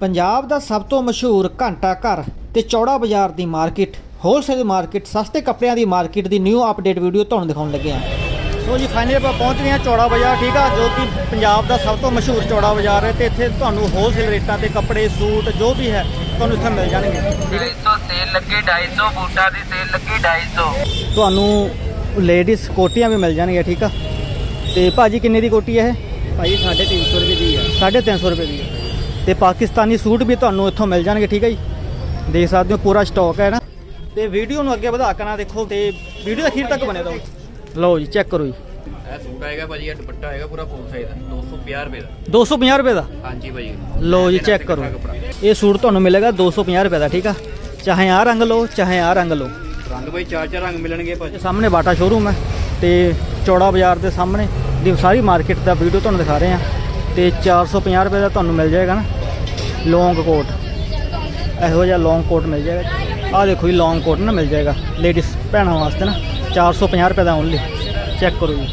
ਪੰਜਾਬ ਦਾ ਸਭ ਤੋਂ ਮਸ਼ਹੂਰ ਘੰਟਾ ਘਰ ਤੇ ਚੌੜਾ ਬਾਜ਼ਾਰ ਦੀ ਮਾਰਕੀਟ ਹੋਲਸੇਲ ਮਾਰਕੀਟ ਸਸਤੇ ਕੱਪੜਿਆਂ ਦੀ ਮਾਰਕੀਟ ਦੀ ਨਿਊ ਅਪਡੇਟ ਵੀਡੀਓ ਤੁਹਾਨੂੰ ਦਿਖਾਉਣ ਲੱਗੇ ਹਾਂ। ਸੋ ਜੀ ਫਾਈਨਲੀ ਆਪਾਂ ਪਹੁੰਚ ਗਏ ਹਾਂ ਚੌੜਾ ਬਾਜ਼ਾਰ ਠੀਕ ਆ ਜੋ ਕਿ ਪੰਜਾਬ ਦਾ ਸਭ ਤੋਂ ਮਸ਼ਹੂਰ ਚੌੜਾ ਬਾਜ਼ਾਰ ਹੈ ਤੇ ਇੱਥੇ ਤੁਹਾਨੂੰ ਹੋਲਸੇਲ ਰੇਟਾਂ ਤੇ ਕੱਪੜੇ ਸੂਟ ਜੋ ਵੀ ਹੈ ਤੁਹਾਨੂੰ ਇੱਥੇ ਮਿਲ ਜਾਣਗੇ। ਠੀਕ ਹੈ 250 ਸੇਲ ਲੱਗੀ 250 ਬੂਟਾਂ ਦੀ ਸੇਲ ਲੱਗੀ 250 ਤੁਹਾਨੂੰ ਲੇਡੀਜ਼ ਕੋਟੀਆਂ ਵੀ ਮਿਲ ਜਾਣਗੀਆਂ ਠੀਕ ਆ। ਤੇ ਭਾਜੀ ਕਿੰਨੇ ਦੀ ਕੋਟੀ ਹੈ ਇਹ? ਭਾਈ 350 ਰੁਪਏ ਦੀ ਆ 350 ਰੁਪਏ ਦੀ ਹੈ। ਤੇ ਪਾਕਿਸਤਾਨੀ ਸੂਟ ਵੀ ਤੁਹਾਨੂੰ ਇੱਥੋਂ ਮਿਲ ਜਾਣਗੇ ਠੀਕ ਹੈ ਜੀ? ਦੇਖ ਸਕਦੇ ਹੋ ਪੂਰਾ ਸਟਾਕ ਹੈ ਨਾ। ਤੇ ਵੀਡੀਓ ਨੂੰ ਅੱਗੇ ਵਧਾ ਕੇ ਨਾ ਦੇਖੋ ਤੇ ਵੀਡੀਓ ਅਖੀਰ ਤੱਕ ਬਣੇ ਰਹੋ। ਲਓ ਜੀ ਚੈੱਕ ਕਰੋ ਜੀ। ਇਹ ਸੂਟ ਆਏਗਾ ਭਾਜੀ ਇਹ ਦੁਪੱਟਾ ਆਏਗਾ ਪੂਰਾ ਫੁੱਲ ਸਾਈਜ਼ ਦਾ 250 ਰੁਪਏ ਦਾ। 250 ਰੁਪਏ ਦਾ? ਹਾਂਜੀ ਭਾਜੀ। ਲਓ ਜੀ ਚੈੱਕ ਕਰੋ। ਇਹ ਸੂਟ ਤੁਹਾਨੂੰ ਮਿਲੇਗਾ 250 ਰੁਪਏ ਦਾ ਠੀਕ ਆ? ਚਾਹੇ ਆਹ ਰੰਗ ਲਓ ਚਾਹੇ ਆਹ ਰੰਗ ਲਓ। ਰੰਗ ਭਾਈ ਚਾਰ ਚਾਰ ਰੰਗ ਮਿਲਣਗੇ ਭਾਜੀ। ਸਾਹਮਣੇ ਬਾਟਾ ਸ਼ੋਰੂਮ ਹੈ ਤੇ ਚੌੜਾ ਬਾਜ਼ਾਰ ਦੇ ਸਾਹਮਣੇ ਦੀ ਸਾਰੀ ਮਾਰਕੀਟ ਦਾ ਵੀਡੀਓ ਤੁਹਾਨੂੰ ਦਿਖਾ ਰਹੇ ਹਾਂ। ਤੇ 450 ਰੁਪਏ ਦਾ ਤੁਹਾਨੂੰ ਮਿਲ ਜਾਏਗਾ ਨਾ। ਲੌਂਗ ਕੋਟ ਇਹੋ ਜਿਹਾ ਲੌਂਗ ਕੋਟ ਮਿਲ ਜਾਏਗਾ। ਆਹ ਦੇਖੋ ਜੀ ਲੌਂਗ ਕੋਟ ਨਾ ਮਿਲ ਜਾਏਗਾ। ਲੇਡੀਜ਼ ਭੈਣਾਂ ਵਾਸਤੇ ਨਾ 450 ਰੁਪਏ ਦਾ ਓਨਲੀ ਚੈੱਕ ਕਰੋ ਜੀ।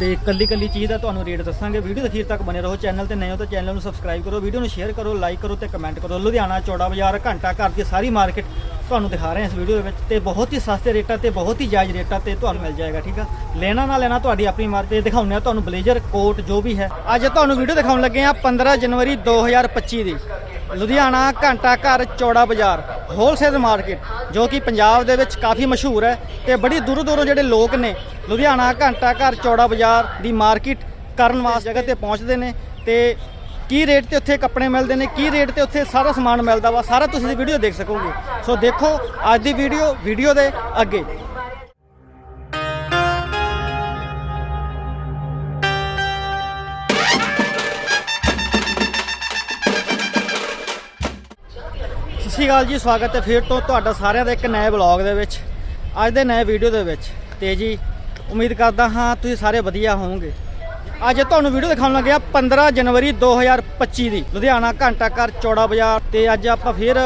ਤੇ ਕੱਲੀ ਕੱਲੀ ਚੀਜ਼ ਦਾ ਤੁਹਾਨੂੰ ਰੇਟ ਦੱਸਾਂਗੇ। ਵੀਡੀਓ ਦੇ ਅਖੀਰ ਤੱਕ ਬਨੇ ਰਹੋ ਚੈਨਲ ਤੇ ਨਏ ਹੋ ਤਾਂ ਚੈਨਲ ਨੂੰ ਸਬਸਕ੍ਰਾਈਬ ਕਰੋ, ਵੀਡੀਓ ਨੂੰ ਸ਼ੇਅਰ ਕਰੋ, ਲਾਈਕ ਕਰੋ ਤੇ ਕਮੈਂਟ ਕਰੋ। ਲੁਧਿਆਣਾ ਚੌੜਾ ਬਾਜ਼ਾਰ ਘੰਟਾ ਘਰ ਦੀ ਸਾਰੀ ਮਾਰਕੀਟ ਤੁਹਾਨੂੰ ਦਿਖਾ ਰਹੇ ਹਾਂ ਇਸ ਵੀਡੀਓ ਦੇ ਵਿੱਚ ਤੇ ਬਹੁਤ ਹੀ ਸਸਤੇ ਰੇਟਾਂ ਤੇ, ਬਹੁਤ ਹੀ ਜਾਇਜ਼ ਰੇਟਾਂ ਤੇ ਤੁਹਾਨੂੰ ਮਿਲ ਜਾਏਗਾ, ਠੀਕ ਆ? ਲੈਣਾ ਨਾ ਲੈਣਾ ਤੁਹਾਡੀ ਆਪਣੀ ਮਰਜ਼ੀ ਤੇ ਦਿਖਾਉਂਦੇ ਆ ਤੁਹਾਨੂੰ ਬਲੇਜ਼ਰ, ਕੋਟ ਜੋ ਵੀ ਹੈ। ਅੱਜ ਤੁਹਾਨੂੰ ਵੀਡੀਓ ਦਿਖਾਉਣ ਲੱਗੇ ਆ 15 ਜਨਵਰੀ 2025 ਦੀ। ਲੁਧਿਆਣਾ ਘੰਟਾ ਘਰ ਚੌੜਾ ਬਾਜ਼ਾਰ ਹੋਲਸੇਲ ਮਾਰਕੀਟ ਜੋ ਕਿ ਪੰਜਾਬ ਦੇ ਵਿੱਚ ਕਾਫੀ ਮਸ਼ਹੂਰ ਹੈ ਤੇ ਬੜੀ ਦੂਰੋਂ ਦੂਰੋਂ ਜਿਹੜੇ ਲੋਕ ਨੇ ਲੁਧਿਆਣਾ ਘੰਟਾ ਘਰ ਚੌੜਾ ਬਾਜ਼ਾਰ ਦੀ ਮਾਰਕੀਟ ਕਰਨ ਵਾਸਤੇ ਜਗ੍ਹਾ ਤੇ ਪਹੁੰਚਦੇ ਨੇ ਤੇ ਕੀ ਰੇਟ ਤੇ ਉੱਥੇ ਕੱਪੜੇ ਮਿਲਦੇ ਨੇ, ਕੀ ਰੇਟ ਤੇ ਉੱਥੇ ਸਾਰਾ ਸਮਾਨ ਮਿਲਦਾ ਵਾ, ਸਾਰਾ ਤੁਸੀਂ ਵੀਡੀਓ ਦੇਖ ਸਕੋਗੇ। ਸੋ ਦੇਖੋ, ਅੱਜ ਦੀ ਵੀਡੀਓ ਵੀਡੀਓ ਦੇ ਅੱਗੇ। ਸ਼੍ਰੀ ਅਕਾਲ ਜੀ, ਸਵਾਗਤ ਹੈ ਫਿਰ ਤੋਂ ਤੁਹਾਡਾ ਸਾਰਿਆਂ ਦਾ ਇੱਕ ਨਵੇਂ ਵਲੌਗ ਦੇ ਵਿੱਚ। ਅੱਜ ਦੇ ਨਵੇਂ ਵੀਡੀਓ ਦੇ ਵਿੱਚ ਤੇ ਜੀ, ਉਮੀਦ ਕਰਦਾ ਹਾਂ ਤੁਸੀਂ ਸਾਰੇ ਵਧੀਆ ਹੋਵੋਗੇ। ਅੱਜ ਤੁਹਾਨੂੰ ਵੀਡੀਓ ਦਿਖਾਉਣ ਲੱਗਿਆ 15 ਜਨਵਰੀ 2025 ਦੀ। ਲੁਧਿਆਣਾ ਘੰਟਾ ਘਰ ਚੌੜਾ ਬਾਜ਼ਾਰ ਤੇ ਅੱਜ ਆਪਾਂ ਫਿਰ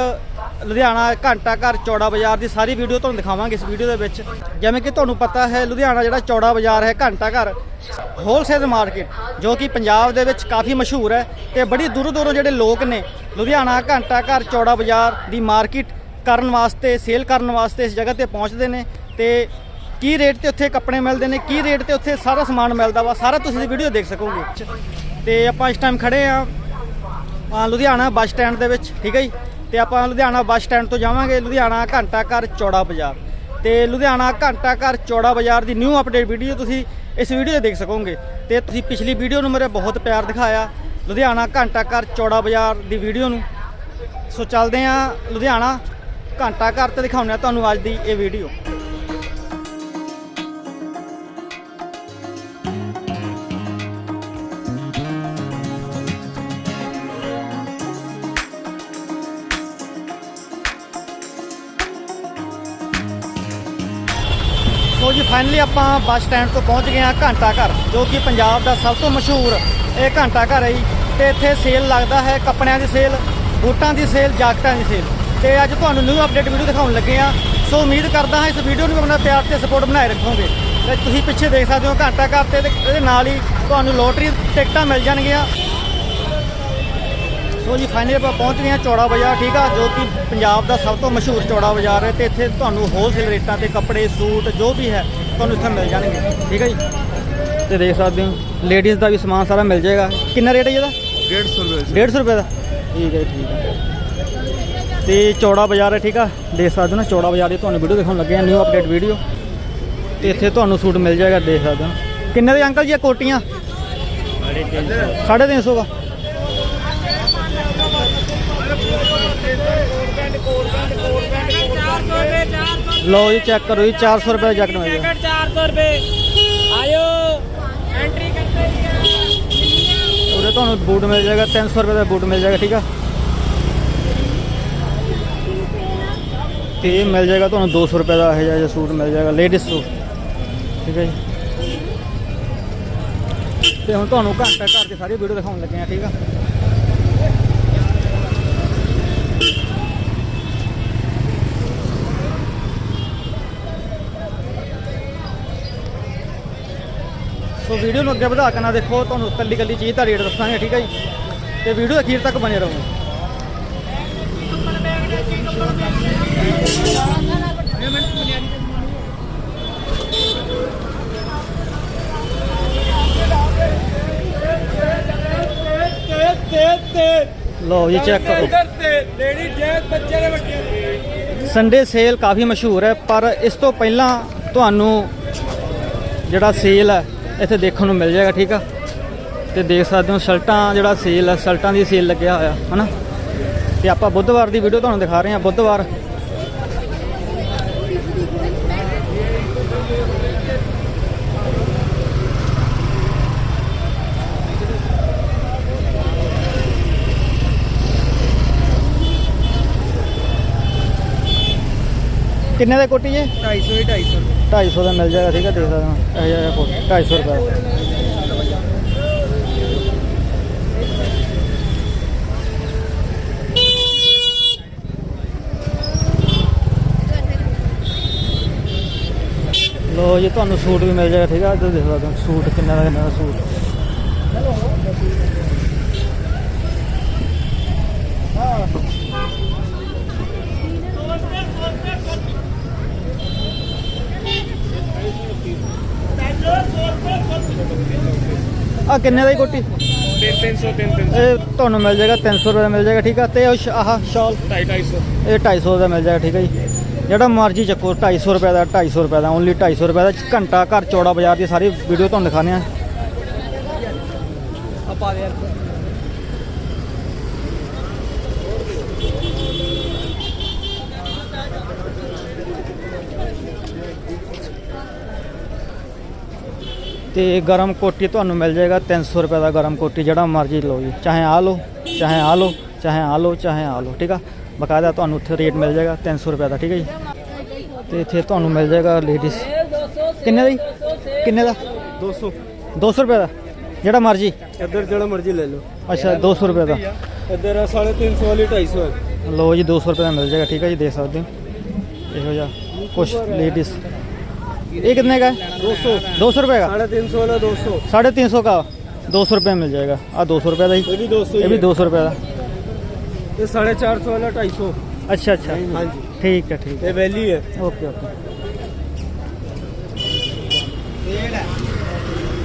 ਲੁਧਿਆਣਾ ਘੰਟਾ ਘਰ ਚੌੜਾ ਬਾਜ਼ਾਰ ਦੀ ਸਾਰੀ ਵੀਡੀਓ ਤੁਹਾਨੂੰ ਦਿਖਾਵਾਂਗੇ ਇਸ ਵੀਡੀਓ ਦੇ ਵਿੱਚ। ਜਿਵੇਂ ਕਿ ਤੁਹਾਨੂੰ ਪਤਾ ਹੈ, ਲੁਧਿਆਣਾ ਜਿਹੜਾ ਚੌੜਾ ਬਾਜ਼ਾਰ ਹੈ ਘੰਟਾ ਘਰ ਹੋਲਸੇਲ ਮਾਰਕੀਟ ਜੋ ਕਿ ਪੰਜਾਬ ਦੇ ਵਿੱਚ ਕਾਫੀ ਮਸ਼ਹੂਰ ਹੈ ਤੇ ਬੜੀ ਦੂਰੋਂ ਦੂਰੋਂ ਜਿਹੜੇ ਲੋਕ ਨੇ ਲੁਧਿਆਣਾ ਘੰਟਾ ਘਰ ਚੌੜਾ ਬਾਜ਼ਾਰ ਦੀ ਮਾਰਕੀਟ ਕਰਨ ਵਾਸਤੇ ਸੇਲ ਕਰਨ ਵਾਸਤੇ ਇਸ ਜਗ੍ਹਾ ਤੇ ਪਹੁੰਚਦੇ ਨੇ ਤੇ ਕੀ ਰੇਟ ਤੇ ਉੱਥੇ ਕੱਪੜੇ ਮਿਲਦੇ ਨੇ, ਕੀ ਰੇਟ ਤੇ ਉੱਥੇ ਸਾਰਾ ਸਮਾਨ ਮਿਲਦਾ ਵਾ, ਸਾਰਾ ਤੁਸੀਂ ਵੀਡੀਓ ਦੇਖ ਸਕੋਗੇ। ਤੇ ਆਪਾਂ ਇਸ ਟਾਈਮ ਖੜੇ ਆ ਲੁਧਿਆਣਾ ਬੱਸ ਸਟੈਂਡ ਦੇ ਵਿੱਚ, ਠੀਕ ਹੈ ਜੀ? ਤੇ ਆਪਾਂ ਲੁਧਿਆਣਾ ਬੱਸ ਸਟੈਂਡ ਤੋਂ ਜਾਵਾਂਗੇ, ਲੁਧਿਆਣਾ ਘੰਟਾ ਘਰ ਚੌੜਾ ਬਾਜ਼ਾਰ। ਤੇ ਲੁਧਿਆਣਾ ਘੰਟਾ ਘਰ ਚੌੜਾ ਬਾਜ਼ਾਰ ਦੀ ਨਿਊ ਅਪਡੇਟ ਵੀਡੀਓ ਤੁਸੀਂ ਇਸ ਵੀਡੀਓ 'ਚ ਦੇਖ ਸਕੋਗੇ। ਤੇ ਤੁਸੀਂ ਪਿਛਲੀ ਵੀਡੀਓ ਨੂੰ ਮੇਰੇ ਬਹੁਤ ਪਿਆਰ ਦਿਖਾਇਆ, ਲੁਧਿਆਣਾ ਘੰਟਾ ਘਰ ਚੌੜਾ ਬਾਜ਼ਾਰ ਦੀ ਵੀਡੀਓ ਨੂੰ। ਸੋ ਚੱਲਦੇ ਆ ਲੁਧਿਆਣਾ ਘੰਟਾ ਘਰ ਤੇ ਦਿਖਾਉਂਦੇ ਆ ਤੁਹਾਨੂੰ ਅੱਜ ਦੀ ਇਹ ਵੀਡੀਓ ਸੋ ਜੀ ਫਾਈਨਲੀ ਆਪਾਂ ਬੱਸ ਸਟੈਂਡ ਤੋਂ ਪਹੁੰਚ ਗਏ ਹਾਂ ਘੰਟਾ ਘਰ ਜੋ ਕਿ ਪੰਜਾਬ ਦਾ ਸਭ ਤੋਂ ਮਸ਼ਹੂਰ ਇਹ ਘੰਟਾ ਘਰ ਹੈ ਜੀ। ਤੇ ਇੱਥੇ ਸੇਲ ਲੱਗਦਾ ਹੈ ਕੱਪੜਿਆਂ ਦੀ ਸੇਲ ਬੂਟਾਂ ਦੀ ਸੇਲ ਜਾਕਟਾਂ ਦੀ ਸੇਲ ਤੇ ਅੱਜ ਤੁਹਾਨੂੰ ਨਿਊ ਅਪਡੇਟ ਵੀਡੀਓ ਦਿਖਾਉਣ ਲੱਗੇ ਆ ਸੋ ਉਮੀਦ ਕਰਦਾ ਹਾਂ ਇਸ ਵੀਡੀਓ ਨੂੰ ਵੀ ਆਪਣਾ ਪਿਆਰ ਤੇ ਸਪੋਰਟ ਬਣਾਏ ਰੱਖੋਗੇ। ਤੇ ਤੁਸੀਂ ਪਿੱਛੇ ਦੇਖ ਸਕਦੇ ਹੋ ਘੰਟਾ ਘਰ ਤੇ ਇਹਦੇ ਇਹਦੇ ਨਾਲ ਹੀ ਤੁਹਾਨੂੰ ਲੋਟਰੀ ਟਿਕਟਾਂ ਮਿਲ ਜਾਣਗੀਆਂ। ਸੋ ਜੀ ਫਾਈਨਲੀ ਆਪਾਂ ਪਹੁੰਚ ਗਏ ਹਾਂ ਚੌੜਾ ਬਾਜ਼ਾਰ ਠੀਕ ਆ? ਜੋ ਕਿ ਪੰਜਾਬ ਦਾ ਸਭ ਤੋਂ ਮਸ਼ਹੂਰ ਚੌੜਾ ਬਾਜ਼ਾਰ ਹੈ ਤੇ ਇੱਥੇ ਤੁਹਾਨੂੰ ਹੋਲਸੇਲ ਰੇਟਾਂ ਤੇ ਕੱਪੜੇ ਸੂਟ ਜੋ ਵੀ ਹੈ ਤੁਹਾਨੂੰ ਇੱਥੇ ਮਿਲ ਜਾਣਗੇ ਠੀਕ ਹੈ ਜੀ? ਤੇ ਦੇਖ ਸਕਦੇ ਹੋ ਲੇਡੀਜ਼ ਦਾ ਵੀ ਸਮਾਨ ਸਾਰਾ ਮਿਲ ਜਾਏਗਾ। ਕਿੰਨਾ ਰੇਟ ਹੈ ਜੀ ਇਹਦਾ? 150 ਰੁਪਏ 150 ਰੁਪਏ ਦਾ? ਠੀਕ ਹੈ ਠੀਕ ਹੈ ਤੇ ਚੌੜਾ ਬਾਜ਼ਾਰ ਹੈ ਠੀਕ ਆ? ਦੇਖ ਸਕਦੇ ਹੋ ਨਾ ਚੌੜਾ ਬਾਜ਼ਾਰ ਦੀ ਤੁਹਾਨੂੰ ਵੀਡੀਓ ਦਿਖਾਉਣ ਲੱਗੇ ਆ ਨਿਊ ਅਪਡੇਟ ਵੀਡੀਓ ਤੇ ਇੱਥੇ ਤੁਹਾਨੂੰ ਸੂਟ ਮਿਲ ਜਾਏਗਾ ਦੇਖ ਸਕਦੇ ਹੋ। ਕਿੰਨੇ ਦੇ ਅੰਕਲ ਜੀ ਇਹ ਕੋਟੀਆਂ? 350 ਦਾ। ਲਓ ਜੀ ਚੈੱਕ ਕਰੋ ਜੀ 400 ਰੁਪਏ ਜੈਕਟ ਮਿਲ ਚਾਰ ਸੌ ਰੁਪਏ। ਆਇਓ। ਐਂਟਰੀ ਕਰਤੇ ਉਹਦੇ ਤੁਹਾਨੂੰ ਬੂਟ ਮਿਲ ਜਾਏਗਾ 300 ਰੁਪਏ ਦਾ ਬੂਟ ਮਿਲ ਜਾਏਗਾ ਠੀਕ ਆ? ਤੇ ਇਹ ਮਿਲ ਜਾਏਗਾ ਤੁਹਾਨੂੰ 200 ਰੁਪਏ ਦਾ ਇਹ ਜਿਹਾ ਸੂਟ ਮਿਲ ਜਾਏਗਾ ਲੇਡੀਜ਼ ਸੂਟ। ਠੀਕ ਹੈ ਜੀ? ਤੇ ਹੁਣ ਤੁਹਾਨੂੰ ਘੰਟਾ ਘਰ ਦੀ ਸਾਰੀ ਵੀਡੀਓ ਦਿਖਾਉਣ ਲੱਗੇ ਆ ਠੀਕ ਆ? ਸੋ ਵੀਡੀਓ ਨੂੰ ਅੱਗੇ ਵਧਾ ਕੇ ਨਾ ਦੇਖੋ, ਤੁਹਾਨੂੰ ਕੱਲੀ ਕੱਲੀ ਚੀਜ਼ ਦਾ ਰੇਟ ਦੱਸਾਂਗੇ, ਠੀਕ ਹੈ ਜੀ? ਤੇ ਵੀਡੀਓ ਅਖੀਰ ਤੱਕ ਬਣੇ ਰਹੋ। ਲਓ ਜੀ ਚੈੱਕ ਕਰੋ। ਲੇਡੀ ਜੈਸ ਬੱਚੇ ਦੇ ਵੱਡੇ ਸੰਡੇ ਸੇਲ ਕਾਫੀ ਮਸ਼ਹੂਰ ਹੈ, ਪਰ ਇਸ ਤੋਂ ਪਹਿਲਾਂ ਤੁਹਾਨੂੰ ਜਿਹੜਾ ਸੇਲ ਹੈ ਇੱਥੇ ਦੇਖਣ ਨੂੰ ਮਿਲ ਜਾਏਗਾ, ਠੀਕ ਆ? ਤੇ ਦੇਖ ਸਕਦੇ ਹੋ ਸ਼ਰਟਾਂ ਜਿਹੜਾ ਸੇਲ ਹੈ ਸ਼ਰਟਾਂ ਦੀ ਸੇਲ ਲੱਗਿਆ ਹੋਇਆ, ਹਨਾ? ਤੇ ਆਪਾਂ ਬੁੱਧਵਾਰ ਦੀ ਵੀਡੀਓ ਤੁਹਾਨੂੰ ਦਿਖਾ ਰਹੇ ਹਾਂ, ਬੁੱਧਵਾਰ। ਕਿੰਨੇ ਦਾ ਕੋਟੀ ਜੀ? 250 ਹੀ 250 250 ਦਾ ਮਿਲ ਜਾਏਗਾ ਠੀਕ ਹੈ ਦੇਖ ਸਕਦੇ ਹੋ। ਇਹ ਜਿਹਾ ਕੋਟ 250 ਰੁਪਏ। ਦਾ ਲੋ ਜੀ ਤੁਹਾਨੂੰ ਸੂਟ ਵੀ ਮਿਲ ਜਾਏਗਾ ਠੀਕ ਹੈ ਇੱਧਰ ਦੇਖ ਸਕਦੇ ਹੋ ਸੂਟ ਕਿੰਨੇ ਦਾ ਕਿੰਨੇ ਦਾ ਸੂਟ। ਆ ਕਿੰਨੇ ਦਾ ਹੀ ਕੋਟੀ? 300 300 ਇਹ ਤੁਹਾਨੂੰ ਮਿਲ ਜਾਏਗਾ 300 ਰੁਪਏ ਮਿਲ ਜਾਏਗਾ ਠੀਕ ਆ? ਤੇ ਉਹ ਆਹ ਸ਼ਾਲ? 250 ਇਹ 250 ਦਾ ਮਿਲ ਜਾਏਗਾ ਠੀਕ ਹੈ ਜੀ। ਜਿਹੜਾ ਮਰਜ਼ੀ ਚੱਕੋ 250 ਰੁਪਏ ਦਾ 250 ਰੁਪਏ ਦਾ ਓਨਲੀ 250 ਰੁਪਏ ਦਾ। ਘੰਟਾ ਘਰ ਚੌੜਾ ਬਾਜ਼ਾਰ ਦੀ ਸਾਰੀ ਵੀਡੀਓ ਤੁਹਾਨੂੰ ਦਿਖਾਣੇ ਆ। ਆਪਾ ਦੇ ਤੇ ਗਰਮ ਕੋਟੀ ਤੁਹਾਨੂੰ ਮਿਲ ਜਾਏਗਾ 300 ਰੁਪਏ ਦਾ ਗਰਮ ਕੋਟੀ ਜਿਹੜਾ ਮਰਜ਼ੀ ਲਓ ਜੀ। ਚਾਹੇ ਆ ਲਓ ਚਾਹੇ ਆ ਲਓ ਚਾਹੇ ਆ ਲਓ ਚਾਹੇ ਆ ਲਓ ਠੀਕ ਆ? ਬਕਾਇਦਾ ਤੁਹਾਨੂੰ ਉੱਥੇ ਰੇਟ ਮਿਲ ਜਾਏਗਾ 300 ਰੁਪਏ ਦਾ ਠੀਕ ਹੈ ਜੀ? ਤੇ ਇੱਥੇ ਤੁਹਾਨੂੰ ਮਿਲ ਜਾਏਗਾ ਲੇਡੀਜ਼ ਕਿੰਨੇ ਦਾ ਜੀ? ਕਿੰਨੇ ਦਾ? 200 200 ਰੁਪਏ ਦਾ ਜਿਹੜਾ ਮਰਜ਼ੀ। ਇੱਧਰ ਜਿਹੜਾ ਮਰਜ਼ੀ ਲੈ ਲਓ। ਅੱਛਾ 200 ਰੁਪਏ ਦਾ। ਇੱਧਰ ਆ 350 ਵਾਲੀ 250 ਹੈ ਲੋ ਜੀ 200 ਰੁਪਏ ਦਾ ਮਿਲ ਜਾਏਗਾ ਠੀਕ ਹੈ ਜੀ ਦੇਖ ਸਕਦੇ ਹੋ। ਇਹੋ ਜਿਹਾ ਕੁਛ ਲੇਡੀਜ਼ ਇਹ कितने का है 200 दो सौ रुपये का 350 वाला 200 साढ़े तीन सौ का दो सौ रुपये में मिल जाएगा आ दो सौ रुपये का ये ही भी 200 ये भी दो सौ रुपये का ये 450 वाला 250 अच्छा अच्छा हाँ जी ठीक है ठीक ये वैली है है ओके ओके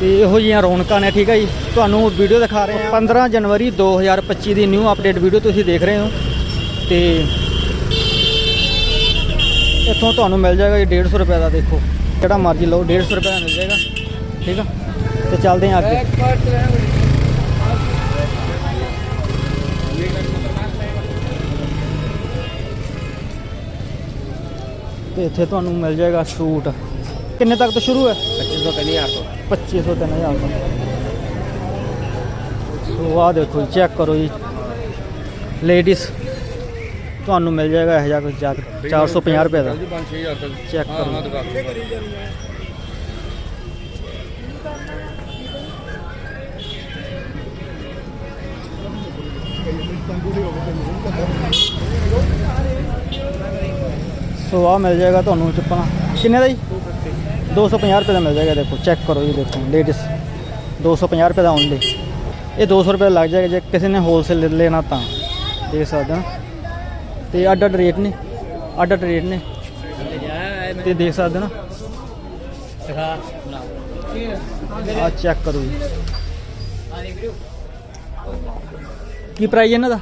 ਤੇ ਇਹੋ ਜਿਹੀਆਂ ਰੌਣਕਾਂ ਨੇ ਠੀਕ ਹੈ ਜੀ ਤੁਹਾਨੂੰ ਵੀਡੀਓ ਦਿਖਾ ਰਹੇ ਹਾਂ 15 ਜਨਵਰੀ 2025 ਦੀ ਨਿਊ ਅਪਡੇਟ ਵੀਡੀਓ ਤੁਸੀਂ ਦੇਖ ਰਹੇ ਹੋ ਤੇ ਇੱਥੋਂ ਤੁਹਾਨੂੰ ਮਿਲ ਜਾਏਗਾ ਜੀ 150 ਰੁਪਏ ਦਾ ਦੇਖੋ ਜਿਹੜਾ ਮਰਜ਼ੀ ਲਓ 150 ਰੁਪਏ ਦਾ ਮਿਲ ਜਾਏਗਾ ਠੀਕ ਆ? ਤੇ ਚੱਲਦੇ ਹਾਂ ਅੱਗੇ। ਤੇ ਇੱਥੇ ਤੁਹਾਨੂੰ ਮਿਲ ਜਾਏਗਾ ਸੂਟ। ਕਿੰਨੇ ਤੱਕ ਤੋਂ ਸ਼ੁਰੂ ਹੈ? 2500 ਤੇ। ਨਹੀਂ 800 2500 ਤੇ। ਨਹੀਂ ਆਉਂਦਾ ਸੋ ਆਹ ਦੇਖੋ ਚੈੱਕ ਕਰੋ ਜੀ। ਲੇਡੀਜ਼ ਤੁਹਾਨੂੰ ਮਿਲ ਜਾਏਗਾ ਇਹ ਜਿਹਾ ਕੁਝ ਜਾ ਕੇ 450 ਰੁਪਏ ਦਾ। 5000 ਤੱਕ ਚੈੱਕ ਕਰੋ। ਸੋ ਆ ਮਿਲ ਜਾਏਗਾ ਤੁਹਾਨੂੰ ਚੱਪਣਾ ਕਿੰਨੇ ਦਾ ਜੀ? 250 ਰੁਪਏ ਦਾ ਮਿਲ ਜਾਏਗਾ ਦੇਖੋ ਚੈੱਕ ਕਰੋ ਜੀ ਦੇਖੋ ਲੇਡੀਜ਼ 250 ਰੁਪਏ ਦਾ ਓਨਲੀ ਇਹ 200 ਰੁਪਏ ਲੱਗ ਜਾਏਗਾ ਜੇ ਕਿਸੇ ਨੇ ਹੋਲਸੇਲ ਲੈਣਾ ਤਾਂ। ਦੇਖ ਸਕਦੇ ਹੋ। ਤੇ ਅੱਡ ਅੱਡ ਰੇਟ ਨੇ ਅੱਡ ਅੱਡ ਰੇਟ ਨੇ। ਤੇ ਦੇਖ ਸਕਦੇ ਹੋ ਨਾ। ਆ ਚੈੱਕ ਕਰੋ ਜੀ। ਕੀ ਪ੍ਰਾਈਸ ਇਹਨਾਂ ਦਾ?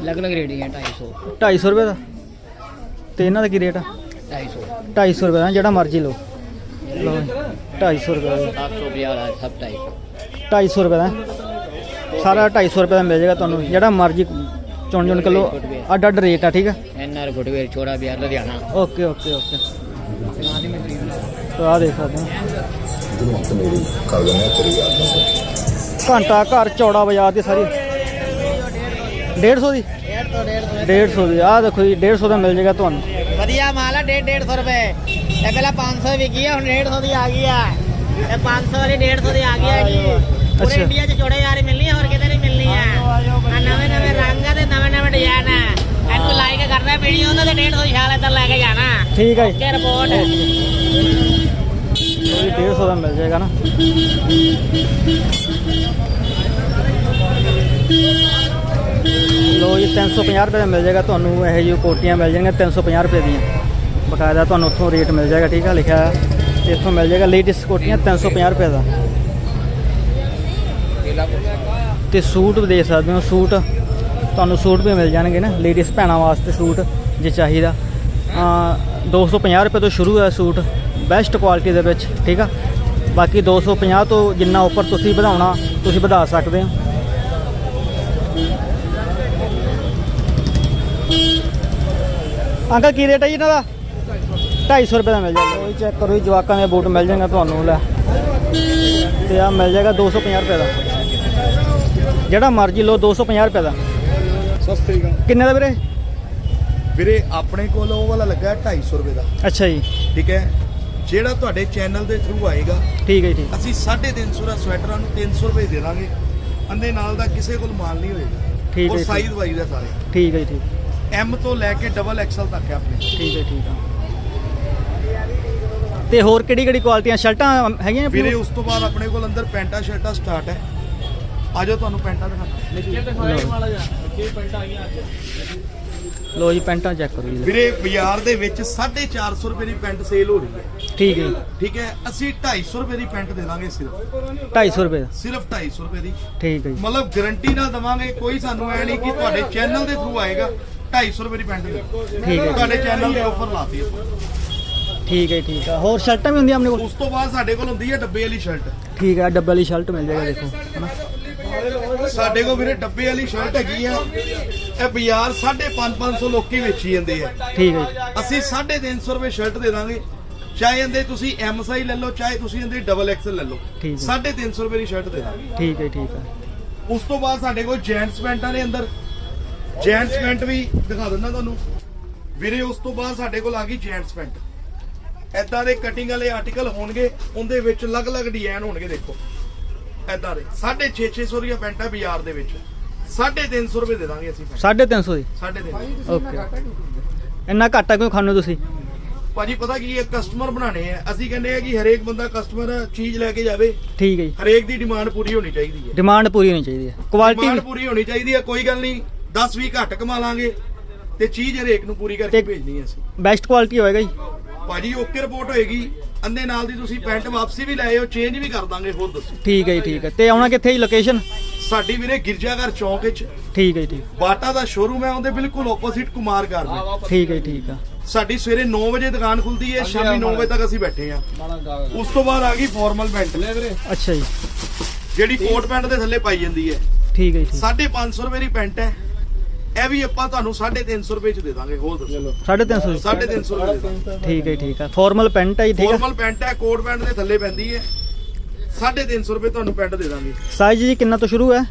ਅਲੱਗ ਅਲੱਗ ਰੇਟ ਹੈ 250 250 ਰੁਪਏ ਦਾ। ਤੇ ਇਹਨਾਂ ਦਾ ਕੀ ਰੇਟ ਆ? 250 250 ਰੁਪਏ ਦਾ ਜਿਹੜਾ ਮਰਜ਼ੀ ਲਓ। ਲਓ 250 ਰੁਪਏ ਦਾ। 750 ਵਾਲਾ ਸਭ 250 250 ਰੁਪਏ ਦਾ। ਸਾਰਾ 250 ਰੁਪਏ ਦਾ ਮਿਲ ਜਾਏਗਾ ਤੁਹਾਨੂੰ। ਜਿਹੜਾ ਮਰਜ਼ੀ ਚੁਣ ਚੁਣ ਕੇ ਲਓ ਅੱਡ ਅੱਡ ਰੇਟ ਆ ਠੀਕ ਆ? NR footwear ਛੋੜਾ Bihar Ludhiana. Okay okay okay. ਤਾਂ ਆ ਦੇਖ ਸਕਦੇ ਹੋ। ਆ ਘੰਟਾ ਘਰ ਚੌੜਾ ਬਾਜ਼ਾਰ ਦੀ ਸਾਰੀ। 150 ਦੀ? 150 ਦੀ। ਆਹ ਦੇਖੋ ਜੀ 150 ਦਾ ਮਿਲ ਜਾਏਗਾ ਤੁਹਾਨੂੰ। ਵਧੀਆ ਮਾਲ ਆ 1.5 150 ਰੁਪਏ। ਇਹ ਪਹਿਲਾਂ 500 ਵਿਕੀ ਆ ਹੁਣ 150 ਦੀ ਆ ਗਈ ਆ। ਇਹ 500 ਵਾਲੀ 150 ਦੀ ਆ ਗਈ ਆ ਜੀ। ਪੂਰੇ ਇੰਡੀਆ 'ਚ ਜੋੜੇ ਯਾਰ ਮਿਲਣੀ ਆ, ਹੋਰ ਕਿਤੇ ਨਹੀਂ ਮਿਲਣੀ ਆ ਆ ਨਵੇਂ ਨਵੇਂ ਰੰਗ ਆ ਤੇ ਨਵੇਂ ਨਵੇਂ ਡਿਜ਼ਾਈਨ ਆ ਇਹਨੂੰ ਲਾਈਕ ਕਰਨਾ ਵੀਡੀਓ ਉਹਨਾਂ ਦੇ 150 ਸ਼ਾਲ ਇੱਧਰ ਲੈ ਕੇ ਜਾਣਾ। ਠੀਕ ਹੈ ਜੀ। ਓਕੇ ਰਿਪੋਰਟ ਉਹ ਵੀ 150 ਦਾ ਮਿਲ ਜਾਏਗਾ ਨਾ। ਲੋ ਜੀ 350 ਰੁਪਏ ਦਾ ਮਿਲ ਜਾਏਗਾ ਤੁਹਾਨੂੰ ਇਹ ਜਿਹੀ ਕੋਟੀਆਂ ਮਿਲ ਜਾਣਗੀਆਂ 350 ਰੁਪਏ ਦੀਆਂ। ਬਕਾਇਦਾ ਤੁਹਾਨੂੰ ਉੱਥੋਂ ਰੇਟ ਮਿਲ ਜਾਏਗਾ ਠੀਕ ਆ ਲਿਖਿਆ ਇੱਥੋਂ ਮਿਲ ਜਾਏਗਾ ਲੇਡੀਜ਼ ਕੋਟੀਆਂ 350 ਰੁਪਏ ਦਾ। ਤੇ ਸੂਟ ਵੀ ਦੇ ਸਕਦੇ ਹੋ ਸੂਟ। ਤੁਹਾਨੂੰ ਸੂਟ ਵੀ ਮਿਲ ਜਾਣਗੇ ਨਾ ਲੇਡੀਜ਼ ਭੈਣਾਂ ਵਾਸਤੇ ਸੂਟ ਜੇ ਚਾਹੀਦਾ। ਅ 250 ਰੁਪਏ ਤੋਂ ਸ਼ੁਰੂ ਹੈ ਸੂਟ ਬੈਸਟ ਕੁਆਲਿਟੀ ਦੇ ਵਿੱਚ, ਠੀਕ ਆ? ਬਾਕੀ 250 ਤੋਂ ਜਿੰਨਾ ਉੱਪਰ ਤੁਸੀਂ ਵਧਾਉਣਾ, ਤੁਸੀਂ ਵਧਾ ਸਕਦੇ ਹੋ। ਅੰਕਲ, ਕੀ ਰੇਟ ਹੈ ਜੀ ਇਹਨਾਂ ਦਾ? 250 ਰੁਪਏ ਦਾ ਮਿਲ ਜਾਏਗਾ। ਉਹ ਚੈੱਕ ਕਰੋ ਜੀ, ਜਵਾਕਾਂ ਦੇ ਬੂਟ ਮਿਲ ਜਾਣਗੇ ਤੁਹਾਨੂੰ, ਲੈ। ਤੇ ਆ ਮਿਲ ਜਾਏਗਾ 250 ਰੁਪਏ ਦਾ। ਜਿਹੜਾ ਮਰਜ਼ੀ ਲਓ 250 ਰੁਪਏ ਦਾ। ਸਤਿ ਸ੍ਰੀ ਅਕਾਲ। ਕਿੰਨੇ ਦਾ ਵੀਰੇ? ਵੀਰੇ ਆਪਣੇ ਕੋਲ ਉਹ ਵਾਲਾ ਲੱਗਾ ਹੈ 250 ਰੁਪਏ ਦਾ। ਅੱਛਾ ਜੀ। ਠੀਕ ਹੈ? ਜਿਹੜਾ ਤੁਹਾਡੇ ਚੈਨਲ ਦੇ ਥਰੂ ਆਏਗਾ ਠੀਕ ਹੈ ਜੀ ਅਸੀਂ 350 ਦਾ ਸਵੈਟਰਾਂ ਨੂੰ 300 ਰੁਪਏ ਦੇ ਦਾਂਗੇ ਅੰਦੇ ਨਾਲ ਦਾ ਕਿਸੇ ਕੋਲ ਮਾਲ ਨਹੀਂ ਹੋਏਗਾ। ਠੀਕ ਹੈ ਔਰ ਸਾਈਜ਼ ਵਾਈਜ਼ ਹੈ ਸਾਰੇ। ਠੀਕ ਹੈ ਜੀ ਠੀਕ। ਐਮ ਤੋਂ ਲੈ ਕੇ ਡਬਲ ਐਕਸਲ ਤੱਕ ਹੈ ਆਪਣੇ। ਠੀਕ ਹੈ ਠੀਕ ਆ। ਤੇ ਹੋਰ ਕਿਹੜੀ ਕਿਹੜੀ ਕੁਆਲਿਟੀਆਂ ਸ਼ਰਟਾਂ ਹੈਗੀਆਂ ਆਪਣੇ ਵੀਰੇ? ਉਸ ਤੋਂ ਬਾਅਦ ਆਪਣੇ ਕੋਲ ਅੰਦਰ ਪੈਂਟਾ ਸ਼ਰਟਾਂ ਸਟਾਰਟ ਹੈ। ਆਜੋ ਤੁਹਾਨੂੰ ਪੈਂਟਾਂ ਦਿਖਾਉਂਦਾ ਲਓ ਜੀ ਪੈਂਟਾਂ ਚੈੱਕ ਕਰੋ ਜੀ। ਵੀਰੇ ਬਾਜ਼ਾਰ ਦੇ ਵਿੱਚ 450 ਰੁਪਏ ਦੀ ਪੈਂਟ ਸੇਲ ਹੋ ਰਹੀ ਹੈ। ਠੀਕ ਹੈ ਜੀ। ਠੀਕ ਹੈ ਅਸੀਂ 250 ਰੁਪਏ ਦੀ ਪੈਂਟ ਦੇ ਦਾਂਗੇ ਸਿਰਫ। 250 ਰੁਪਏ ਦਾ। ਸਿਰਫ 250 ਰੁਪਏ ਦੀ। ਠੀਕ ਹੈ ਜੀ। ਮਤਲਬ ਗਾਰੰਟੀ ਨਾਲ ਦਵਾਂਗੇ ਕੋਈ ਸਾਨੂੰ ਐ ਨਹੀਂ ਕਿ ਤੁਹਾਡੇ ਚੈਨਲ ਦੇ ਥਰੂ ਆਏਗਾ 250 ਰੁਪਏ ਦੀ ਪੈਂਟ ਦੇ। ਠੀਕ ਹੈ। ਤੁਹਾਡੇ ਚੈਨਲ ਦੀ ਆਫਰ ਲਾਤੀ ਆਪਾਂ। ਠੀਕ ਹੈ ਠੀਕ ਆ ਹੋਰ ਸ਼ਰਟਾਂ ਵੀ ਹੁੰਦੀਆਂ ਆਪਣੇ ਕੋਲ? ਉਸ ਤੋਂ ਬਾਅਦ ਸਾਡੇ ਕੋਲ ਹੁੰਦੀ ਹੈ ਡੱਬੇ ਵਾਲੀ ਸ਼ਰਟ ਠੀਕ ਹੈ ਡੱਬੇ ਵਾਲੀ ਸ਼ਰਟ ਮਿਲ ਜਾਏਗਾ ਦੇਖੋ। ਹਨਾ ਸਾਡੇ ਕੋਲ ਵੀਰੇ ਡੱਬੇ ਵਾਲੀ ਸ਼ਰਟ ਹੈਗੀ ਆ। ਇਹ ਬਾਜ਼ਾਰ 550 ਲੋਕੀ ਵੇਚੀ ਜਾਂਦੇ ਆ। ਠੀਕ ਹੈ ਜੀ। ਅਸੀਂ 350 ਰੁਪਏ ਸ਼ਰਟ ਦੇ ਦਾਂਗੇ। ਚਾਹੇ ਇਹਦੇ ਤੁਸੀਂ ਐਮ ਸਾਈ ਲੈ ਲਓ ਚਾਹੇ ਤੁਸੀਂ ਇਹਦੇ ਡਬਲ ਐਕਸਲ ਲੈ ਲਓ। ਠੀਕ ਹੈ। 350 ਰੁਪਏ ਦੀ ਸ਼ਰਟ ਦੇ ਦਾਂਗੇ। ਠੀਕ ਹੈ ਠੀਕ ਹੈ। ਉਸ ਤੋਂ ਬਾਅਦ ਸਾਡੇ ਕੋਲ ਜੈਂਟਸ ਪੈਂਟਾਂ ਨੇ ਅੰਦਰ। ਜੈਂਟਸ ਪੈਂਟ ਵੀ ਦਿਖਾ ਦਿੰਦਾ ਤੁਹਾਨੂੰ। ਵੀਰੇ ਉਸ ਤੋਂ ਬਾਅਦ ਸਾਡੇ ਕੋਲ ਆ ਗਈ ਜੈਂਟਸ ਪੈਂਟ ਐਦਾਂ ਦੇ ਕਟਿੰਗ ਵਾਲੇ ਆਰਟੀਕਲ ਹੋਣਗੇ ਉਹਦੇ ਵਿੱਚ ਅਲੱਗ-ਅਲੱਗ ਡਿਜ਼ਾਈਨ ਹੋਣਗੇ ਦੇਖੋ। ਐਦਾਂ ਦੇ। 650 600 ਦੀਆਂ ਪੈਂਟਾਂ ਬਾਜ਼ਾਰ ਦੇ ਵਿੱਚ। 350 ਰੁਪਏ ਦੇ ਦਾਂਗੇ ਅਸੀਂ 350 ਦੀ? 350 ਓਕੇ। ਇੰਨਾ ਘਾਟਾ ਕਿਉਂ ਖਾਣੇ ਤੁਸੀਂ? ਭਾਜੀ ਪਤਾ ਕੀ ਹੈ? ਕਸਟਮਰ ਬਣਾਣੇ ਆ। ਅਸੀਂ ਕਹਿੰਦੇ ਆ ਕਿ ਹਰੇਕ ਬੰਦਾ ਕਸਟਮਰ ਚੀਜ਼ ਲੈ ਕੇ ਜਾਵੇ। ਠੀਕ ਹੈ ਜੀ। ਹਰੇਕ ਦੀ ਡਿਮਾਂਡ ਪੂਰੀ ਹੋਣੀ ਚਾਹੀਦੀ ਹੈ। ਡਿਮਾਂਡ ਪੂਰੀ ਹੋਣੀ ਚਾਹੀਦੀ ਹੈ। ਕੁਆਲਿਟੀ ਵੀ ਪੂਰੀ ਹੋਣੀ ਚਾਹੀਦੀ ਹੈ। ਕੋਈ ਗੱਲ ਨਹੀਂ 10 20 ਘੱਟ ਕਮਾ ਲਾਂਗੇ ਤੇ ਚੀਜ਼ ਹਰੇਕ ਨੂੰ ਪੂਰੀ ਕਰਕੇ ਭੇਜਣੀ ਹੈ ਅਸੀਂ। ਬੈਸਟ ਕੁਆਲਿਟੀ ਹੋਏਗਾ ਜੀ। ਭਾਜੀ ਓਕੇ ਰਿਪੋਰਟ ਹੋਏਗੀ। ਅੰਦੇ ਨਾਲ ਦੀ ਤੁਸੀਂ ਪੈਂਟ ਵਾਪਸੀ ਵੀ ਲੈ ਆਓ ਚੇਂਜ ਵੀ ਕਰ ਦਾਂਗੇ ਹੋਰ ਦੱਸੋ। ਠੀਕ ਹੈ ਜੀ ਠੀਕ ਹੈ। ਤੇ ਆਉਣਾ ਕਿੱਥੇ ਜੀ ਲੋਕੇਸ਼ਨ ਸਾਡੀ ਵੀਰੇ ਗਿਰਜਾਘਰ ਚੌਂਕ ਵਿੱਚ। ਠੀਕ ਹੈ ਜੀ ਠੀਕ। ਬਾਟਾ ਦਾ ਸ਼ੋਰੂਮ ਹੈ ਉਹਦੇ ਬਿਲਕੁਲ ਆਪੋਜ਼ਿਟ ਕੁਮਾਰ ਗਾਰਮੈਂਟ ਠੀਕ ਹੈ ਠੀਕ ਆ। ਸਾਡੀ ਸਵੇਰੇ 9 ਵਜੇ ਦੁਕਾਨ ਖੁੱਲਦੀ ਹੈ ਸ਼ਾਮੀ 9 ਵਜੇ ਤੱਕ ਅਸੀਂ ਬੈਠੇ ਆ ਉਸ ਤੋਂ ਬਾਅਦ ਆ ਗਈ ਫਾਰਮਲ ਪੈਂਟ। ਅੱਛਾ ਜੀ। ਜਿਹੜੀ ਕੋਟ ਪੈਂਟ ਦੇ ਥੱਲੇ ਪਾਈ ਜਾਂਦੀ ਹੈ। ਠੀਕ ਹੈ ਜੀ ਠੀਕ। 550 ਰੁਪਏ ਦੀ ਪੈਂਟ ਹੈ। ਇਹ ਵੀ ਆਪਾਂ ਤੁਹਾਨੂੰ 350 ਰੁਪਏ ਚ ਦੇ ਦਾਂਗੇ ਹੋਰ ਦੱਸੋ। 350 ਜੀ। 350 ਰੁਪਏ ਦੇ ਦਾਂਗੇ। ਠੀਕ ਹੈ ਠੀਕ ਹੈ। ਫਾਰਮਲ ਪੈਂਟ ਹੈ ਜੀ ਠੀਕ ਹੈ? ਫਾਰਮਲ ਪੈਂਟ ਹੈ ਕੋਟ ਪੈਂਟ ਦੇ ਥੱਲੇ ਪੈਂਦੀ ਹੈ। 350 ਰੁਪਏ ਤੁਹਾਨੂੰ ਪੈਂਟ ਦੇ ਦਾਂਗੇ। ਸਾਈਜ਼ ਜੀ ਕਿੰਨਾ ਤੋਂ ਸ਼ੁਰੂ ਹੈ?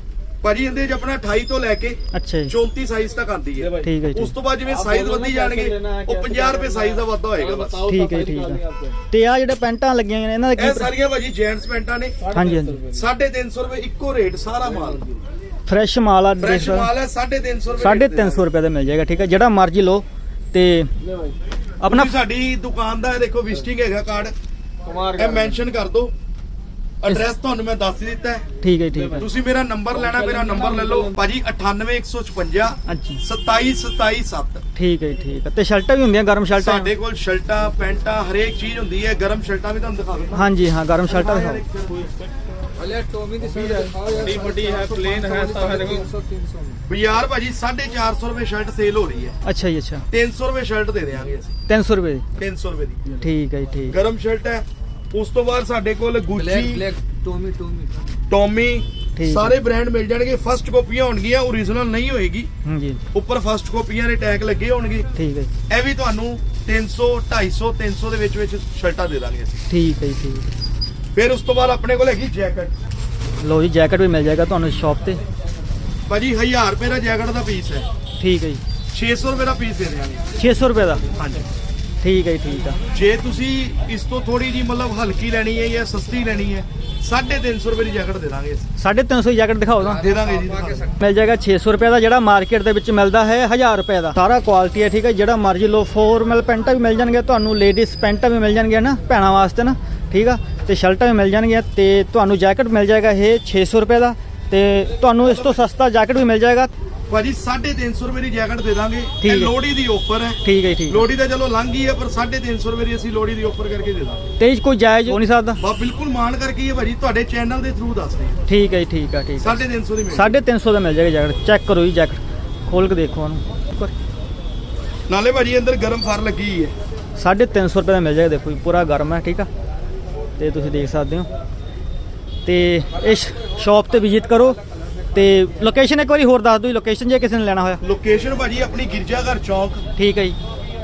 ਭਾਜੀ ਇਹਦੇ 'ਚ ਆਪਣਾ 28 ਤੋਂ ਲੈ ਕੇ ਅੱਛਾ ਜੀ। 34 ਸਾਈਜ਼ ਤੱਕ ਆਂਦੀ ਹੈ। ਠੀਕ ਹੈ ਜੀ ਉਸ ਤੋਂ ਬਾਅਦ ਜਿਵੇਂ ਸਾਈਜ਼ ਵਧੀ ਜਾਣਗੇ ਉਹ 50 ਰੁਪਏ ਸਾਈਜ਼ ਦਾ ਵਾਧਾ ਹੋਏਗਾ ਬਸ। ਠੀਕ ਹੈ ਠੀਕ ਹੈ। ਤੇ ਆ ਜਿਹੜੇ ਪੈਂਟਾਂ ਲੱਗੀਆਂ ਹੋਈਆਂ ਨੇ ਇਹਨਾਂ ਦਾ ਇਹ ਕੀ ਸਾਰੀਆਂ ਭਾਜੀ ਜੈਂਟਸ ਪੈਂਟਾਂ ਨੇ। ਹਾਂਜੀ ਹਾਂਜੀ। 350 ਰੁਪਏ ਇੱਕੋ ਰੇਟ ਸਾਰਾ ਮਾਲ। ਫਰੈਸ਼ ਮਾਲ ਆ ਫਰੈਸ਼ ਦੇਖ ਮਾਲ ਹੈ 350 ਰੁਪਏ ਸਾਢੇ ਤਿੰਨ ਸੌ ਰੁਪਏ ਦਾ ਮਿਲ ਜਾਏਗਾ ਠੀਕ ਹੈ ਜਿਹੜਾ ਮਰਜ਼ੀ ਲਓ ਤੇ ਆਪਣਾ ਸਾਡੀ ਦੁਕਾਨ ਦਾ ਇਹ ਦੇਖੋ ਵਿਜ਼ਿਟਿੰਗ ਹੈਗਾ ਕਾਰਡ। ਇਹ ਮੈਂਸ਼ਨ ਕਰ ਦਿਓ। ਐਡਰੈਸ ਤੁਹਾਨੂੰ ਮੈਂ ਦੱਸ ਹੀ ਦਿੱਤਾ ਹੈ। ਠੀਕ ਹੈ ਠੀਕ ਹੈ। ਤੁਸੀਂ ਮੇਰਾ ਨੰਬਰ ਲੈਣਾ ਮੇਰਾ ਨੰਬਰ ਲੈ ਲਓ। ਭਾਜੀ 98156 ਹਾਂਜੀ। 27727 ਠੀਕ ਹੈ ਠੀਕ ਹੈ। ਤੇ ਸ਼ਰਟਾਂ ਵੀ ਹੁੰਦੀਆਂ ਗਰਮ ਸ਼ਰਟਾਂ? ਸਾਡੇ ਕੋਲ ਸ਼ਰਟਾਂ ਪੈਂਟਾਂ ਹਰੇਕ ਚੀਜ਼ ਹੁੰਦੀ ਹੈ। ਗਰਮ ਸ਼ਰਟਾਂ ਵੀ ਤੁਹਾਨੂੰ ਦਿਖਾ ਦਿੰਦਾ। ਹਾਂਜੀ ਹਾਂ ਗਰਮ ਸ਼ਰਟਾਂ ਦਿਖਾਓ। ਹਲੇ ਟੋਮੀ ਦੀ ਸ਼ਰਟ ਦਿਖਾਓ ਯਾਰ ਵੱਡੀ ਵੱਡੀ ਹੈ ਪਲੇਨ ਹੈ ਸਾਰੇ ਦੇਖੋ। 300 ਬਾਜ਼ਾਰ ਭਾਜੀ 450 ਰੁਪਏ ਸ਼ਰਟ ਸੇਲ ਹੋ ਰਹੀ ਹੈ। ਅੱਛਾ ਜੀ ਅੱਛਾ। 300 ਰੁਪਏ ਸ਼ਰਟ ਦੇ ਦੇਵਾਂਗੇ ਅਸੀਂ। 300 ਰੁਪਏ ਦੀ? 300 ਰੁਪਏ ਦੀ। ਠੀਕ ਹੈ ਜੀ ਠੀਕ। ਗਰਮ ਸ਼ਰਟ ਹੈ। ਉਸ ਤੋਂ ਬਾਅਦ ਸਾਡੇ ਕੋਲ ਗੁੱਚੀ ਟੋਮੀ ਟੋਮੀ ਟੋਮੀ ਸਾਰੇ ਬ੍ਰਾਂਡ ਮਿਲ ਜਾਣਗੇ। ਫਸਟ ਕਾਪੀਆਂ ਹੋਣਗੀਆਂ origignal ਨਹੀਂ ਹੋਏਗੀ। ਜੀ। ਉੱਪਰ ਫਸਟ ਕਾਪੀਆਂ ਦੇ ਟੈਗ ਲੱਗੇ ਹੋਣਗੇ। ਠੀਕ ਹੈ ਇਹ ਵੀ ਤੁਹਾਨੂੰ 300 250 300 ਦੇ ਵਿੱਚ ਵਿੱਚ ਸ਼ਰਟਾਂ ਦੇ ਦਾਂਗੇ ਅਸੀਂ। ਠੀਕ ਹੈ ਜੀ ਠੀਕ ਫਿਰ ਉਸ ਤੋਂ ਬਾਅਦ ਆਪਣੇ ਕੋਲ ਹੈਗੀ ਜੈਕਟ। ਲਓ ਜੀ ਜੈਕਟ ਵੀ ਮਿਲ ਜਾਏਗਾ ਤੁਹਾਨੂੰ ਸ਼ਾਪ ਤੇ। ਭਾਜੀ 1000 ਰੁਪਏ ਦਾ ਜੈਕਟ ਦਾ ਪੀਸ ਹੈ। ਠੀਕ ਹੈ ਜੀ। 600 ਰੁਪਏ ਦਾ ਪੀਸ ਦੇ ਦਿਆਂਗੇ। 600 ਰੁਪਏ ਦਾ? ਹਾਂਜੀ। ਠੀਕ ਹੈ ਜੀ, ਠੀਕ ਆ। ਜੇ ਤੁਸੀਂ ਇਸ ਤੋਂ ਥੋੜੀ ਜੀ ਮਤਲਬ ਹਲਕੀ ਲੈਣੀ ਹੈ ਜਾਂ ਸਸਤੀ ਲੈਣੀ ਹੈ 350 ਰੁਪਏ ਦੀ ਜੈਕਟ ਦੇ ਦਾਂਗੇ ਅਸੀਂ। 350 ਦੀ ਜੈਕਟ ਦਿਖਾਓ ਨਾ ਦੇ ਦਾਂਗੇ ਜੀ। ਮਿਲ ਜਾਏਗਾ 600 ਰੁਪਏ ਦਾ ਜਿਹੜਾ ਮਾਰਕੀਟ ਦੇ ਵਿੱਚ ਮਿਲਦਾ ਹੈ 1000 ਰੁਪਏ ਦਾ। ਸਾਰਾ ਕੁਆਲਿਟੀ ਹੈ ਠੀਕ ਹੈ ਜਿਹੜਾ ਮਰਜ਼ੀ ਲੋ ਫੋਰਮਲ ਪੈਂਟਾਂ ਵੀ ਮਿਲ ਜਾਣਗੀਆਂ ਤੁਹਾਨੂੰ ਲੇਡੀਜ਼ ਪੈਂਟਾਂ ਵੀ ਮਿਲ ਜਾਣਗੀਆਂ ਨਾ ਭੈਣਾਂ ਵਾਸਤੇ ਨਾ। ਠੀਕ ਆ? ਤੇ ਸ਼ਰਟਾਂ ਵੀ ਮਿਲ ਜਾਣਗੀਆਂ ਤੇ ਤੁਹਾਨੂੰ ਜੈਕਟ ਮਿਲ ਜਾਏਗਾ ਇਹ 600 ਰੁਪਏ ਦਾ ਤੇ ਤੁਹਾਨੂੰ ਇਸ ਤੋਂ ਸਸਤਾ ਜੈਕਟ ਵੀ ਮਿਲ ਜਾਏਗਾ। ਭਾਜੀ 350 ਰੁਪਏ ਦੀ ਜੈਕਟ ਦੇ ਦਾਂਗੇ। ਹੈ। ਇਹ ਲੋਹੜੀ ਦੀ ਆਫਰ ਹੈ। ਠੀਕ ਹੈ ਠੀਕ ਲੋਹੜੀ ਤਾਂ ਚਲੋ ਲੰਘ ਗਈ ਹੈ ਪਰ 350 ਰੁਪਏ ਦੀ ਅਸੀਂ ਲੋਹੜੀ ਦੀ ਆਫਰ ਕਰਕੇ ਦੇ ਦਾਂਗੇ। ਤੇ ਇਹ 'ਚ ਕੋਈ ਜਾਇਜ਼ ਹੋ ਨਹੀਂ ਸਕਦਾ। ਬਾ ਬਿਲਕੁਲ ਮਾਨ ਕਰਕੇ ਹੀ ਹੈ ਭਾਜੀ ਤੁਹਾਡੇ ਚੈਨਲ ਦੇ ਥਰੂ ਦੱਸ ਰਹੇ ਹਾਂ। ਠੀਕ ਹੈ ਜੀ, ਠੀਕ ਆ ਠੀਕ ਆ 350 ਦੀ ਮਿਲ 350 ਦਾ ਮਿਲ ਜਾਏਗਾ ਜੈਕਟ। ਚੈੱਕ ਕਰੋ ਜੀ ਜੈਕਟ। ਖੋਲ ਕੇ ਦੇਖੋ ਉਹਨੂੰ। ਨਾਲੇ ਭਾਜੀ ਅੰਦਰ ਗਰਮ ਫਰ ਲੱਗੀ ਹੀ। ਹੈ 350 ਰੁਪਏ ਦਾ ਮਿਲ ਜਾਏਗਾ ਦੇਖੋ ਜੀ ਪੂਰਾ ਗਰਮ ਹੈ ਠੀਕ ਆ। ਤੇ ਤੁਸੀਂ ਦੇਖ ਸਕਦੇ ਹੋ। ਤੇ ਇਸ ਸ਼ਾਪ ਤੇ ਵਿਜ਼ਿਟ ਕਰੋ ਤੇ ਲੋਕੇਸ਼ਨ ਇੱਕ ਵਾਰੀ ਹੋਰ ਦੱਸ ਦਿਓ ਜੀ ਲੋਕੇਸ਼ਨ ਜੇ ਕਿਸੇ ਨੇ ਲੈਣਾ ਹੋਇਆ। ਲੋਕੇਸ਼ਨ ਭਾਜੀ ਆਪਣੀ ਗਿਰਜਾਘਰ ਚੌਂਕ। ਠੀਕ ਹੈ ਜੀ।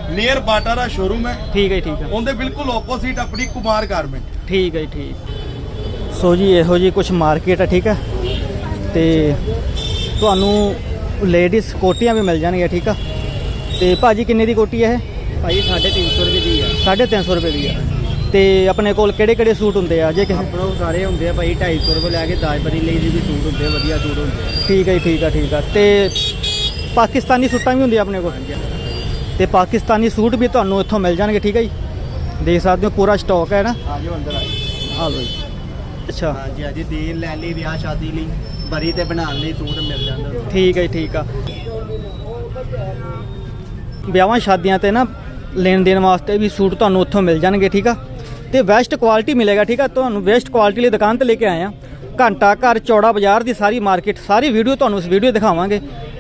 ਨੀਅਰ ਬਾਟਾ ਦਾ ਸ਼ੋਰੂਮ ਹੈ। ਠੀਕ ਹੈ ਠੀਕ ਹੈ। ਉਹਦੇ ਬਿਲਕੁਲ ਆਪੋਜ਼ਿਟ ਆਪਣੀ ਕੁਮਾਰ ਗਾਰਮੈਂਟ ਠੀਕ ਹੈ ਜੀ, ਠੀਕ। ਸੋ ਜੀ ਇਹੋ ਜੀ ਕੁਝ ਮਾਰਕੀਟ ਹੈ ਠੀਕ ਹੈ। ਤੇ ਤੁਹਾਨੂੰ ਲੇਡੀਜ਼ ਕੋਟੀਆਂ ਵੀ ਮਿਲ ਜਾਣਗੀਆਂ ਠੀਕ ਆ। ਤੇ ਭਾਜੀ ਕਿੰਨੇ ਦੀ ਕੋਟੀ ਹੈ ਇਹ? ਭਾਈ 350 ਰੁਪਏ ਦੀ ਆ 350 ਰੁਪਏ ਦੀ ਆ ਤੇ ਆਪਣੇ ਕੋਲ ਕਿਹੜੇ ਕਿਹੜੇ ਸੂਟ ਹੁੰਦੇ ਆ? ਜੇ ਕਿਸੇ ਆਪਣੋ ਸਾਰੇ ਹੁੰਦੇ ਆ ਭਾਈ 250 ਰੁਪਏ ਲੈ ਕੇ ਦਾਜਪਰੀ ਲਈ ਦੀ ਵੀ ਸੂਟ ਹੁੰਦੇ ਆ ਵਧੀਆ ਸੂਟ ਹੁੰਦੇ ਆ। ਠੀਕ ਹੈ ਜੀ, ਠੀਕ ਆ ਠੀਕ ਆ। ਤੇ ਪਾਕਿਸਤਾਨੀ ਸੂਟਾਂ ਵੀ ਹੁੰਦੀਆਂ ਆਪਣੇ ਕੋਲ? ਤੇ ਪਾਕਿਸਤਾਨੀ ਸੂਟ ਵੀ ਤੁਹਾਨੂੰ ਇੱਥੋਂ ਮਿਲ ਜਾਣਗੇ ਠੀਕ ਹੈ ਜੀ? ਦੇਖ ਸਕਦੇ ਹੋ ਪੂਰਾ ਸਟਾਕ ਹੈ ਨਾ? ਆਜੋ ਅੰਦਰ ਆਜੋ ਆ ਲਓ ਜੀ। ਅੱਛਾ। ਹਾਂਜੀ ਹਾਂਜੀ ਦੀਨ ਲੈਣ ਲਈ ਵਿਆਹ ਸ਼ਾਦੀ ਲਈ ਬਰੀ ਤੇ ਬਣਾਉਣ ਲਈ ਸੂਟ ਮਿਲ ਜਾਂਦਾ ਠੀਕ ਹੈ ਜੀ, ਠੀਕ ਆ। ਵਿਆਹਾਂ ਸ਼ਾਦੀਆਂ ਤੇ ਨਾ ਲੈਣ ਦੇਣ ਵਾਸਤੇ ਵੀ ਸੂਟ ਤੁਹਾਨੂੰ ਉੱਥੋਂ ਮਿਲ ਜਾਣਗੇ ਠੀਕ ਆ? ਤੇ ਬੈਸਟ ਕੁਆਲਿਟੀ ਮਿਲੇਗਾ, ਠੀਕ ਆ? ਤੁਹਾਨੂੰ ਬੈਸਟ ਕੁਆਲਿਟੀ ਲਈ ਦੁਕਾਨ ਤੇ ਲੈ ਕੇ ਆਏ ਆ। ਘੰਟਾ ਘਰ, ਚੌੜਾ ਬਾਜ਼ਾਰ ਦੀ ਸਾਰੀ ਮਾਰਕੀਟ ਸਾਰੀ ਵੀਡੀਓ ਤੁਹਾਨੂੰ ਇਸ ਵੀਡੀਓ ਦਿਖਾਵਾਂਗੇ।